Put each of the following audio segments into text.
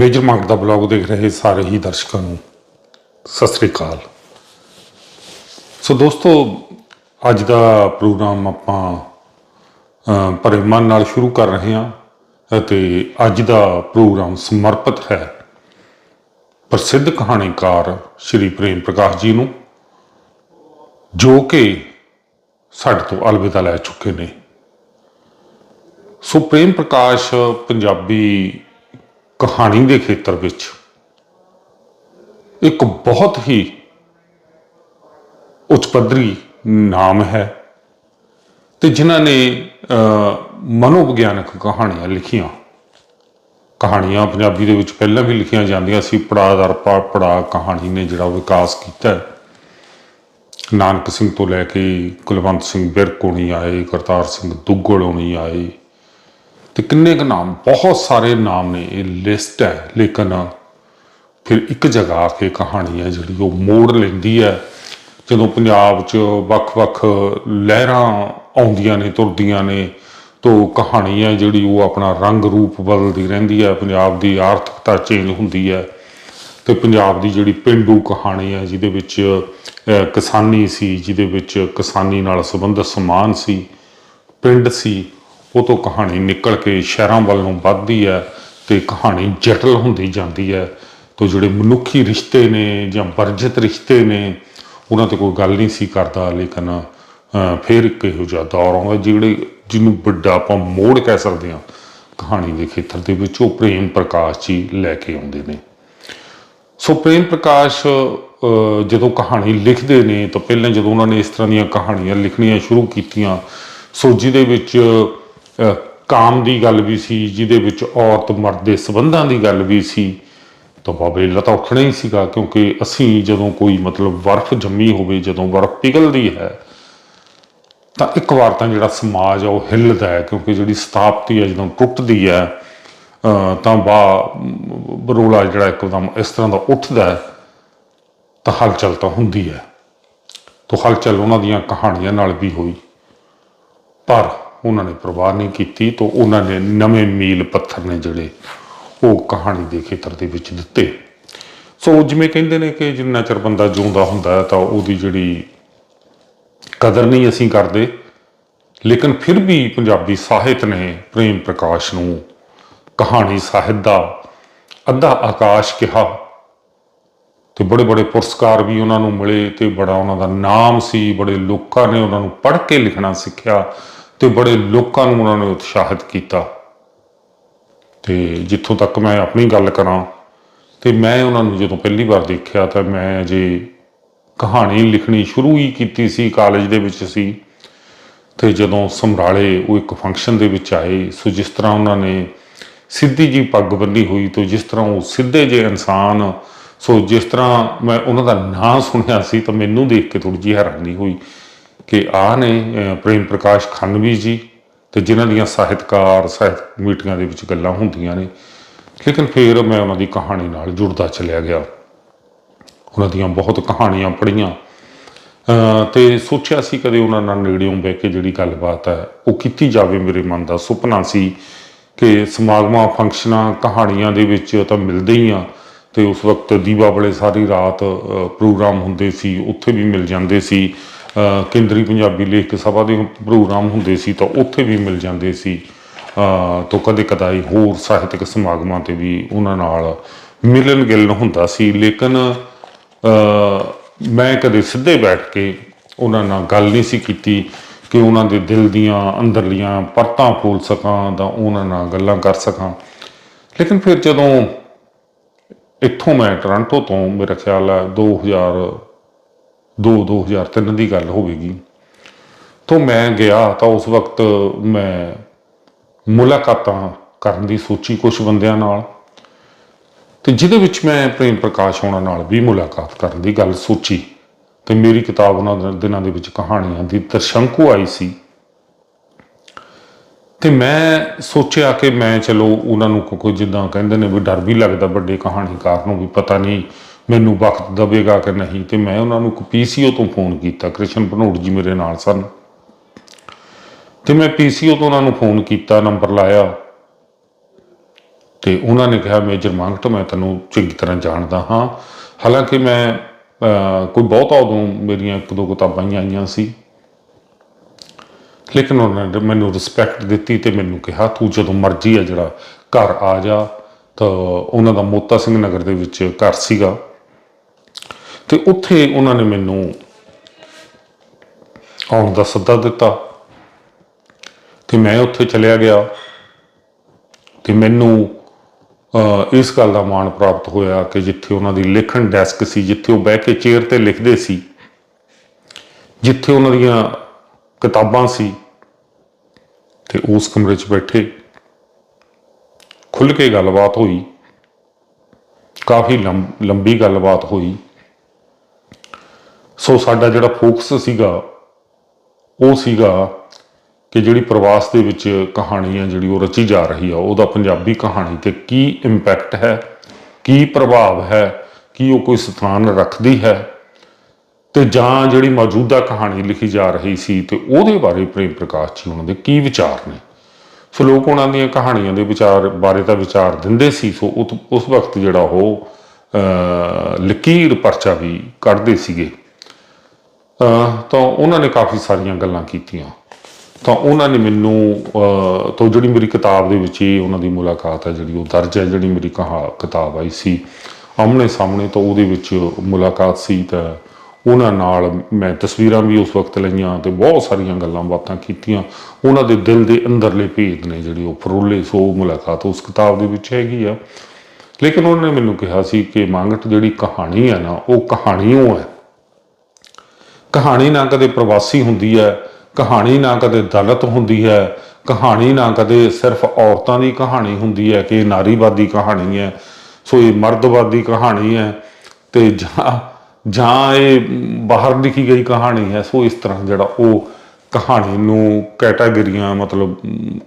Major ਮੰਗ ਦਾ blog ਦੇਖ ਰਹੇ ਸਾਰੇ ਹੀ ਦਰਸ਼ਕਾਂ ਨੂੰ। ਸਤਿ ਸ੍ਰੀ ਅਕਾਲ। ਸੋ ਦੋਸਤੋ ਅੱਜ ਦਾ ਪ੍ਰੋਗਰਾਮ ਆਪਾਂ ਅ, ਨਾਲ ਸ਼ੁਰੂ ਕਰ ਰਹੇ ਹਾਂ ਅਤੇ ਅੱਜ ਦਾ ਪ੍ਰੋਗਰਾਮ ਸਮਰਪਿਤ ਹੈ। ਪ੍ਰਸਿੱਧ ਕਹਾਣੀਕਾਰ ਸ਼੍ਰੀ ਪ੍ਰੇਮ ਪ੍ਰਕਾਸ਼ ਜੀ ਨੂੰ ਜੋ ਕਿ ਸਾਡੇ ਤੋਂ ਅਲਵਿਦਾ ਲੈ ਚੁੱਕੇ ਨੇ। ਸੋ ਪ੍ਰੇਮ ਪ੍ਰਕਾਸ਼ ਪੰਜਾਬੀ ਕਹਾਣੀ ਦੇ ਖੇਤਰ ਵਿੱਚ ਇੱਕ ਬਹੁਤ ਹੀ ਉੱਚ ਪੱਧਰੀ ਨਾਮ ਹੈ ਤੇ ਜਿਨ੍ਹਾਂ ਨੇ ਮਨੋਵਿਗਿਆਨਕ ਕਹਾਣੀਆਂ ਲਿਖੀਆਂ ਕਹਾਣੀਆਂ ਪੰਜਾਬੀ ਦੇ ਵਿੱਚ ਪਹਿਲਾਂ ਵੀ ਲਿਖੀਆਂ ਜਾਂਦੀਆਂ ਸੀ ਪੜਾਅ ਦਰ ਪੜਾਅ ਕਹਾਣੀ ਨੇ ਜਿਹੜਾ ਵਿਕਾਸ ਕੀਤਾ ਹੈ। ਨਾਨਕ ਸਿੰਘ ਤੋਂ ਲੈ ਕੇ ਕੁਲਵੰਤ ਸਿੰਘ ਬਿਰਕ ਹੋਣੀ ਆਏ, ਕਰਤਾਰ ਸਿੰਘ ਦੁੱਗਲ ਹੋਣੀ ਆਏ ਤੇ ਕਿੰਨੇ ਕੁ ਨਾਮ, ਬਹੁਤ ਸਾਰੇ ਨਾਮ ਨੇ, ਇਹ ਲਿਸਟ ਹੈ। ਲੇਕਿਨ ਫਿਰ ਇੱਕ ਜਗ੍ਹਾ ਆ ਕੇ ਕਹਾਣੀ ਹੈ ਜਿਹੜੀ, ਉਹ ਮੋੜ ਲੈਂਦੀ ਹੈ। ਜਦੋਂ ਪੰਜਾਬ 'ਚ ਵੱਖ-ਵੱਖ ਲਹਿਰਾਂ ਆਉਂਦੀਆਂ ਨੇ, ਤੁਰਦੀਆਂ ਨੇ, ਤੋ ਕਹਾਣੀ ਹੈ ਜਿਹੜੀ, ਉਹ ਆਪਣਾ ਰੰਗ ਰੂਪ ਬਦਲਦੀ ਰਹਿੰਦੀ ਹੈ। ਪੰਜਾਬ ਦੀ ਆਰਥਿਕਤਾ ਚੇਂਜ ਹੁੰਦੀ ਹੈ। ਤੇ ਪੰਜਾਬ ਦੀ ਜਿਹੜੀ ਪਿੰਡੂ ਕਹਾਣੀ ਹੈ, ਜਿਹਦੇ ਵਿੱਚ ਕਿਸਾਨੀ ਸੀ, ਜਿਹਦੇ ਵਿੱਚ ਕਿਸਾਨੀ ਨਾਲ ਸੰਬੰਧਿਤ ਸਮਾਨ ਸੀ, ਪਿੰਡ ਸੀ ਉਹ ਤੋਂ ਕਹਾਣੀ ਨਿਕਲ ਕੇ ਸ਼ਹਿਰਾਂ ਵੱਲ ਨੂੰ ਵੱਧਦੀ ਹੈ ਤੇ ਕਹਾਣੀ ਜਟਲ ਹੁੰਦੀ ਜਾਂਦੀ ਹੈ। ਤੋ ਜਿਹੜੇ ਮਨੁੱਖੀ ਰਿਸ਼ਤੇ ਨੇ ਜਾਂ ਵਰਜਿਤ ਰਿਸ਼ਤੇ ਨੇ, ਉਹਨਾਂ ਤੇ ਕੋਈ ਗੱਲ ਨਹੀਂ ਸੀ ਕਰਦਾ, ਲੇਕਿਨ ਫਿਰ ਇੱਕ ਇਹੋ ਜਿਹਾ ਦੌਰ ਆਉਂਦਾ ਜਿਹੜੇ, ਜਿਹਨੂੰ ਵੱਡਾ ਆਪਾਂ ਮੋੜ ਕਹਿ ਸਕਦੇ ਹਾਂ। ਕਹਾਣੀ ਦੇ ਖੇਤਰ ਦੇ ਵਿੱਚ ਉਹ ਪ੍ਰੇਮ ਪ੍ਰਕਾਸ਼ ਜੀ ਲੈ ਕੇ ਆਉਂਦੇ ਨੇ। ਸੋ ਪ੍ਰੇਮ ਪ੍ਰਕਾਸ਼ ਜਦੋਂ ਕਹਾਣੀ ਲਿਖਦੇ ਨੇ, ਤਾਂ ਪਹਿਲਾਂ ਜਦੋਂ ਉਹਨਾਂ ਨੇ ਇਸ ਤਰ੍ਹਾਂ ਦੀਆਂ ਕਹਾਣੀਆਂ ਲਿਖਣੀਆਂ ਸ਼ੁਰੂ ਕੀਤੀਆਂ, ਸੋ ਜਿਹਦੇ ਵਿੱਚ ਕਾਮ ਦੀ ਗੱਲ ਵੀ ਸੀ, ਜਿਹਦੇ ਵਿੱਚ ਔਰਤ ਮਰਦ ਦੇ ਸੰਬੰਧਾਂ ਦੀ ਗੱਲ ਵੀ ਸੀ। ਤਾਂ ਬਾਬੇ ਲਤਾ ਉੱਠਣਾ ਹੀ ਸੀਗਾ, ਕਿਉਂਕਿ ਅਸੀਂ ਜਦੋਂ ਕੋਈ ਮਤਲਬ ਬਰਫ਼ ਜੰਮੀ ਹੋਵੇ, ਜਦੋਂ ਬਰਫ਼ ਪਿਘਲਦੀ ਹੈ, ਤਾਂ ਇੱਕ ਵਾਰ ਤਾਂ ਜਿਹੜਾ ਸਮਾਜ ਆ, ਉਹ ਹਿੱਲਦਾ ਹੈ, ਕਿਉਂਕਿ ਜਿਹੜੀ ਸਥਾਪਤੀ ਹੈ ਜਦੋਂ ਟੁੱਟਦੀ ਹੈ ਤਾਂ ਬਾ ਬਰੋਲਾ ਜਿਹੜਾ ਇੱਕਦਮ ਇਸ ਤਰ੍ਹਾਂ ਦਾ ਉੱਠਦਾ ਹੈ, ਤਾਂ ਹਲਚਲ ਤਾਂ ਹੁੰਦੀ ਹੈ। ਤਾਂ ਹਲਚਲ ਉਹਨਾਂ ਦੀਆਂ ਕਹਾਣੀਆਂ ਨਾਲ ਵੀ ਹੋਈ। ਪਰ ਉਹਨਾਂ ਨੇ ਪਰਵਾਹ ਨਹੀਂ ਕੀਤੀ ਤਾਂ ਉਹਨਾਂ ਨੇ ਨਵੇਂ ਮੀਲ ਪੱਥਰ ਨੇ ਜਿਹੜੇ ਉਹ ਕਹਾਣੀ ਦੇ ਖੇਤਰ ਦੇ ਵਿੱਚ ਦਿੱਤੇ। ਸੋ ਜਿਵੇਂ ਕਹਿੰਦੇ ਨੇ ਕਿ ਜਿੰਨਾ ਚਿਰ ਬੰਦਾ ਜਿਉਂਦਾ ਹੁੰਦਾ ਹੈ ਤਾਂ ਉਹਦੀ ਜਿਹੜੀ ਕਦਰ ਨਹੀਂ ਅਸੀਂ ਕਰਦੇ, ਲੇਕਿਨ ਫਿਰ ਵੀ ਪੰਜਾਬੀ ਸਾਹਿਤ ਨੇ ਪ੍ਰੇਮ ਪ੍ਰਕਾਸ਼ ਨੂੰ ਕਹਾਣੀ ਸਾਹਿਤ ਦਾ ਅੱਧਾ ਆਕਾਸ਼ ਕਿਹਾ ਤੇ ਬੜੇ ਬੜੇ ਪੁਰਸਕਾਰ ਵੀ ਉਹਨਾਂ ਨੂੰ ਮਿਲੇ ਤੇ ਬੜਾ ਉਹਨਾਂ ਦਾ ਨਾਮ ਸੀ, ਬੜੇ ਲੋਕਾਂ ਨੇ ਉਹਨਾਂ ਨੂੰ ਪੜ੍ਹ ਕੇ ਲਿਖਣਾ ਸਿੱਖਿਆ। ਤੇ ਬੜੇ ਲੋਕਾਂ ਨੂੰ ਉਹਨਾਂ ਨੇ ਉਤਸ਼ਾਹਿਤ ਕੀਤਾ। ਤੇ ਜਿੱਥੋਂ ਤੱਕ ਮੈਂ ਆਪਣੀ ਗੱਲ ਕਰਾਂ, ਤੇ ਮੈਂ ਉਹਨਾਂ ਨੂੰ ਜਦੋਂ ਪਹਿਲੀ ਵਾਰ ਦੇਖਿਆ ਤਾਂ ਮੈਂ ਜੇ ਕਹਾਣੀ ਲਿਖਣੀ ਸ਼ੁਰੂ ਹੀ ਕੀਤੀ ਸੀ, ਕਾਲਜ ਦੇ ਵਿੱਚ ਸੀ। ਤੇ ਜਦੋਂ ਸਮਰਾਲੇ ਉਹ ਇੱਕ ਫੰਕਸ਼ਨ ਦੇ ਵਿੱਚ ਆਏ, ਸੋ ਜਿਸ ਤਰ੍ਹਾਂ ਉਹਨਾਂ ਨੇ ਸਿੱਧੀ ਜੀ ਪੱਗ ਬੰਨੀ ਹੋਈ, ਤੋਂ ਜਿਸ ਤਰ੍ਹਾਂ ਉਹ ਸਿੱਧੇ ਜੇ ਇਨਸਾਨ, ਸੋ ਜਿਸ ਤਰ੍ਹਾਂ ਮੈਂ ਉਹਨਾਂ ਦਾ ਨਾਂ ਸੁਣਿਆ ਸੀ, ਤਾਂ ਮੈਨੂੰ ਦੇਖ ਕੇ ਥੋੜੀ ਜਿਹੀ ਹੈਰਾਨੀ ਹੋਈ। ਕਿ ਆ ਨੇ ਪ੍ਰੇਮ ਪ੍ਰਕਾਸ਼ ਖੰਨਵੀ ਜੀ ਤੇ ਜਿਨ੍ਹਾਂ ਦੀਆਂ ਸਾਹਿਤਕਾਰ, ਸਾਹਿਤ ਮੀਟਿੰਗਾਂ ਦੇ ਵਿੱਚ ਗੱਲਾਂ ਹੁੰਦੀਆਂ ਨੇ। ਲੇਕਿਨ ਫਿਰ ਮੈਂ ਉਹਨਾਂ ਦੀ ਕਹਾਣੀ ਨਾਲ ਜੁੜਦਾ ਚਲਿਆ ਗਿਆ। ਉਹਨਾਂ ਦੀਆਂ ਬਹੁਤ ਕਹਾਣੀਆਂ ਪੜ੍ਹੀਆਂ। ਅਹ, ਤੇ ਸੋਚਿਆ ਸੀ ਕਦੇ ਉਹਨਾਂ ਨਾਲ ਨੇੜਿਓਂ ਬਹਿ ਕੇ ਜਿਹੜੀ ਗੱਲਬਾਤ ਹੈ, ਉਹ ਕੀਤੀ ਜਾਵੇ ਮੇਰੇ ਮਨ ਦਾ ਸੁਪਨਾ ਸੀ ਕਿ ਸਮਾਗਮਾਂ, ਫੰਕਸ਼ਨਾਂ, ਕਹਾਣੀਆਂ ਦੇ ਵਿੱਚ ਤਾਂ ਮਿਲਦੇ ਹੀ ਆ। ਤੇ ਉਸ ਵਕਤ ਦੀਵਾ ਦੀਵਾਵਲੇ ਸਾਰੀ ਰਾਤ ਪ੍ਰੋਗਰਾਮ ਹੁੰਦੇ ਸੀ, ਉੱਥੇ ਵੀ ਮਿਲ ਜਾਂਦੇ ਸੀ। ਕੇਂਦਰੀ ਪੰਜਾਬੀ ਲੇਖਕ ਸਭਾ ਦੇ ਪ੍ਰੋਗਰਾਮ ਹੁੰਦੇ ਸੀ ਤਾਂ ਉੱਥੇ ਵੀ ਮਿਲ ਜਾਂਦੇ ਸੀ। ਅਹ, ਤੋਂ ਕਦੇ ਕਦਾਈ ਹੋਰ ਸਾਹਿਤਕ ਸਮਾਗਮਾਂ ਤੇ ਵੀ ਉਹਨਾਂ ਨਾਲ ਮਿਲਣ ਗਿਲਣ ਹੁੰਦਾ ਸੀ। ਲੇਕਿਨ ਮੈਂ ਕਦੇ ਸਿੱਧੇ ਬੈਠ ਕੇ ਉਹਨਾਂ ਨਾਲ ਗੱਲ ਨਹੀਂ ਸੀ ਕੀਤੀ ਕਿ ਉਹਨਾਂ ਦੇ ਦਿਲ ਦੀਆਂ ਅੰਦਰਲੀਆਂ ਪਰਤਾਂ ਖੋਲ ਸਕਾਂ ਤਾਂ ਉਹਨਾਂ ਨਾਲ ਗੱਲਾਂ ਕਰ ਸਕਾਂ। ਲੇਕਿਨ ਫਿਰ ਜਦੋਂ ਇੱਥੋਂ ਮੈਂ ਟੋਰਾਂਟੋ ਤੋਂ ਮੇਰਾ ਖਿਆਲ ਹੈ 2002 2003 ਦੀ ਗੱਲ ਹੋਵੇਗੀ। ਤੋਂ ਮੈਂ ਗਿਆ ਤਾਂ ਉਸ ਵਕਤ ਮੈਂ ਮੁਲਾਕਾਤਾਂ ਕਰਨ ਦੀ ਸੋਚੀ ਕੁਝ ਬੰਦਿਆਂ ਨਾਲ। ਤੇ ਜਿਹਦੇ ਵਿੱਚ ਮੈਂ ਪ੍ਰੇਮ ਪ੍ਰਕਾਸ਼ ਹੋਣਾ ਨਾਲ ਵੀ ਮੁਲਾਕਾਤ ਕਰਨ ਦੀ ਗੱਲ ਸੋਚੀ। ਤੇ ਮੇਰੀ ਕਿਤਾਬ ਉਹਨਾਂ ਦਿਨਾਂ ਦੇ ਵਿੱਚ ਕਹਾਣੀਆਂ ਦੀ ਤਰਸ਼ੰਕੂ ਆਈ ਸੀ। ਤੇ ਮੈਂ ਸੋਚਿਆ ਕਿ ਮੈਂ ਚਲੋ ਉਹਨਾਂ ਨੂੰ ਕੋਈ ਜਿੱਦਾਂ ਕਹਿੰਦੇ ਨੇ ਵੀ ਡਰ ਵੀ ਲੱਗਦਾ ਵੱਡੇ ਕਹਾਣੀਕਾਰ ਨੂੰ ਵੀ ਪਤਾ ਨਹੀਂ ਮੈਨੂੰ ਵਕਤ ਦਵੇਗਾ ਕਿ ਨਹੀਂ ਤੇ ਮੈਂ ਉਹਨਾਂ ਨੂੰ ਪੀਸੀਓ ਤੋਂ ਫੋਨ ਕੀਤਾ। ਕ੍ਰਿਸ਼ਨ ਭਨੋੜ ਜੀ ਮੇਰੇ ਨਾਲ ਸਨ। ਤੇ ਮੈਂ ਪੀਸੀਓ ਤੋਂ ਉਹਨਾਂ ਨੂੰ ਫੋਨ ਕੀਤਾ, ਨੰਬਰ ਲਾਇਆ। ਤੇ ਉਹਨਾਂ ਨੇ ਕਿਹਾ, ਮੇਜਰ ਮੰਗਟ, ਮੈਂ ਤੈਨੂੰ ਚੰਗੀ ਤਰ੍ਹਾਂ ਜਾਣਦਾ ਹਾਂ। ਹਾਲਾਂਕਿ ਮੈਂ ਕੋਈ ਬਹੁਤਾ ਉਦੋਂ ਮੇਰੀਆਂ ਇੱਕ ਦੋ ਕਿਤਾਬਾਂ ਹੀ ਆਈਆਂ ਸੀ। ਲੇਕਿਨ ਉਹਨਾਂ ਨੇ ਮੈਨੂੰ ਰਿਸਪੈਕਟ ਦਿੱਤੀ ਤੇ ਮੈਨੂੰ ਕਿਹਾ, ਤੂੰ ਜਦੋਂ ਮਰਜ਼ੀ ਆ ਜਿਹੜਾ ਘਰ ਆ ਜਾ। ਤਾਂ ਉਹਨਾਂ ਦਾ ਮੋਤਾ ਸਿੰਘ ਨਗਰ ਦੇ ਵਿੱਚ ਘਰ ਸੀਗਾ। ਤੇ ਉੱਥੇ ਉਹਨਾਂ ਨੇ ਮੈਨੂੰ ਆਉਣ ਦਾ ਸੱਦਾ ਦਿੱਤਾ ਤੇ ਮੈਂ ਉੱਥੇ ਚਲਿਆ ਗਿਆ ਤੇ ਮੈਨੂੰ ਇਸ ਗੱਲ ਦਾ ਮਾਣ ਪ੍ਰਾਪਤ ਹੋਇਆ ਕਿ ਜਿੱਥੇ ਉਹਨਾਂ ਦੀ ਲਿਖਣ ਡੈਸਕ ਸੀ, ਜਿੱਥੇ ਉਹ ਬਹਿ ਕੇ ਚੇਅਰ ਤੇ ਲਿਖਦੇ ਸੀ, ਜਿੱਥੇ ਉਹਨਾਂ ਦੀਆਂ ਕਿਤਾਬਾਂ ਸੀ, ਤੇ ਉਸ ਕਮਰੇ 'ਚ ਬੈਠੇ ਖੁੱਲ ਕੇ ਗੱਲਬਾਤ ਹੋਈ, ਕਾਫੀ ਲੰਬ- ਲੰਬੀ ਗੱਲਬਾਤ ਹੋਈ ਸੋ ਸਾਡਾ ਜਿਹੜਾ ਫੋਕਸ ਸੀਗਾ, ਉਹ ਸੀਗਾ ਕਿ ਜਿਹੜੀ ਪ੍ਰਵਾਸ ਦੇ ਵਿੱਚ ਕਹਾਣੀ ਹੈ ਜਿਹੜੀ ਉਹ ਰਚੀ ਜਾ ਰਹੀ ਆ, ਉਹਦਾ ਪੰਜਾਬੀ ਕਹਾਣੀ ਤੇ ਕੀ ਇੰਪੈਕਟ ਹੈ, ਕੀ ਪ੍ਰਭਾਵ ਹੈ, ਕੀ ਉਹ ਕੋਈ ਸਥਾਨ ਰੱਖਦੀ ਹੈ ਤੇ ਜਾਂ ਜਿਹੜੀ ਮੌਜੂਦਾ ਕਹਾਣੀ ਲਿਖੀ ਜਾ ਰਹੀ ਸੀ ਤੇ ਉਹਦੇ ਬਾਰੇ ਪ੍ਰੇਮ ਪ੍ਰਕਾਸ਼ ਜੀ ਉਹਨਾਂ ਦੇ ਕੀ ਵਿਚਾਰ ਨੇ? ਸੋ ਲੋਕ ਉਹਨਾਂ ਦੀਆਂ ਕਹਾਣੀਆਂ ਦੇ ਵਿਚਾਰ, ਬਾਰੇ ਤਾਂ ਵਿਚਾਰ ਦਿੰਦੇ ਸੀ, ਸੋ ਉਤ- ਉਸ ਵਕਤ ਜਿਹੜਾ ਉਹ ਲਕੀਰ ਪਰਚਾ ਵੀ ਕੱਢਦੇ ਸੀਗੇ। ਤਾਂ ਉਹਨਾਂ ਨੇ ਕਾਫੀ ਸਾਰੀਆਂ ਗੱਲਾਂ ਕੀਤੀਆਂ। ਤਾਂ ਉਹਨਾਂ ਨੇ ਮੈਨੂੰ ਅਹ, ਤੋਂ ਜਿਹੜੀ ਮੇਰੀ ਕਿਤਾਬ ਦੇ ਵਿੱਚ ਇਹ ਉਹਨਾਂ ਦੀ ਮੁਲਾਕਾਤ ਹੈ ਜਿਹੜੀ ਉਹ ਦਰਜ ਹੈ ਜਿਹੜੀ ਮੇਰੀ ਕਹਾ ਕਿਤਾਬ ਆਈ ਸੀ। ਆਮਣੇ ਸਾਹਮਣੇ ਤਾਂ ਉਹਦੇ ਵਿੱਚ ਮੁਲਾਕਾਤ ਸੀ ਤਾਂ ਉਹਨਾਂ ਨਾਲ ਮੈਂ ਤਸਵੀਰਾਂ ਵੀ ਉਸ ਵਕਤ ਲਈਆਂ ਤੇ ਬਹੁਤ ਸਾਰੀਆਂ ਗੱਲਾਂ ਬਾਤਾਂ ਕੀਤੀਆਂ। ਉਹਨਾਂ ਦੇ ਦਿਲ ਦੇ ਅੰਦਰਲੇ ਭੇਦ ਨੇ ਜਿਹੜੀ ਉਹ ਫਰੋਲੇ ਸੋ ਮੁਲਾਕਾਤ ਉਸ ਕਿਤਾਬ ਦੇ ਵਿੱਚ ਹੈਗੀ ਆ। ਲੇਕਿਨ ਉਹਨਾਂ ਨੇ ਮੈਨੂੰ ਕਿਹਾ ਸੀ ਕਿ ਮੰਗਟ ਜਿਹੜੀ ਕਹਾਣੀ ਹੈ ਨਾ ਉਹ ਕਹਾਣੀਓ ਹੈ ਕਹਾਣੀ ਨਾ ਕਦੇ ਪ੍ਰਵਾਸੀ ਹੁੰਦੀ ਹੈ, ਕਹਾਣੀ ਨਾ ਕਦੇ ਦਲਿਤ ਹੁੰਦੀ ਹੈ, ਕਹਾਣੀ ਨਾ ਕਦੇ ਸਿਰਫ ਔਰਤਾਂ ਦੀ ਕਹਾਣੀ ਹੁੰਦੀ ਹੈ ਕਿ ਇਹ ਨਾਰੀਵਾਦੀ ਕਹਾਣੀ ਹੈ, ਸੋ ਇਹ ਮਰਦਵਾਦੀ ਕਹਾਣੀ ਹੈ ਤੇ ਜਾਂ ਜਾਂ ਇਹ ਬਾਹਰ ਲਿਖੀ ਗਈ ਕਹਾਣੀ ਹੈ, ਸੋ ਇਸ ਤਰ੍ਹਾਂ ਜਿਹੜਾ ਉਹ ਕਹਾਣੀ ਨੂੰ ਕੈਟਾਗਰੀਆਂ ਮਤਲਬ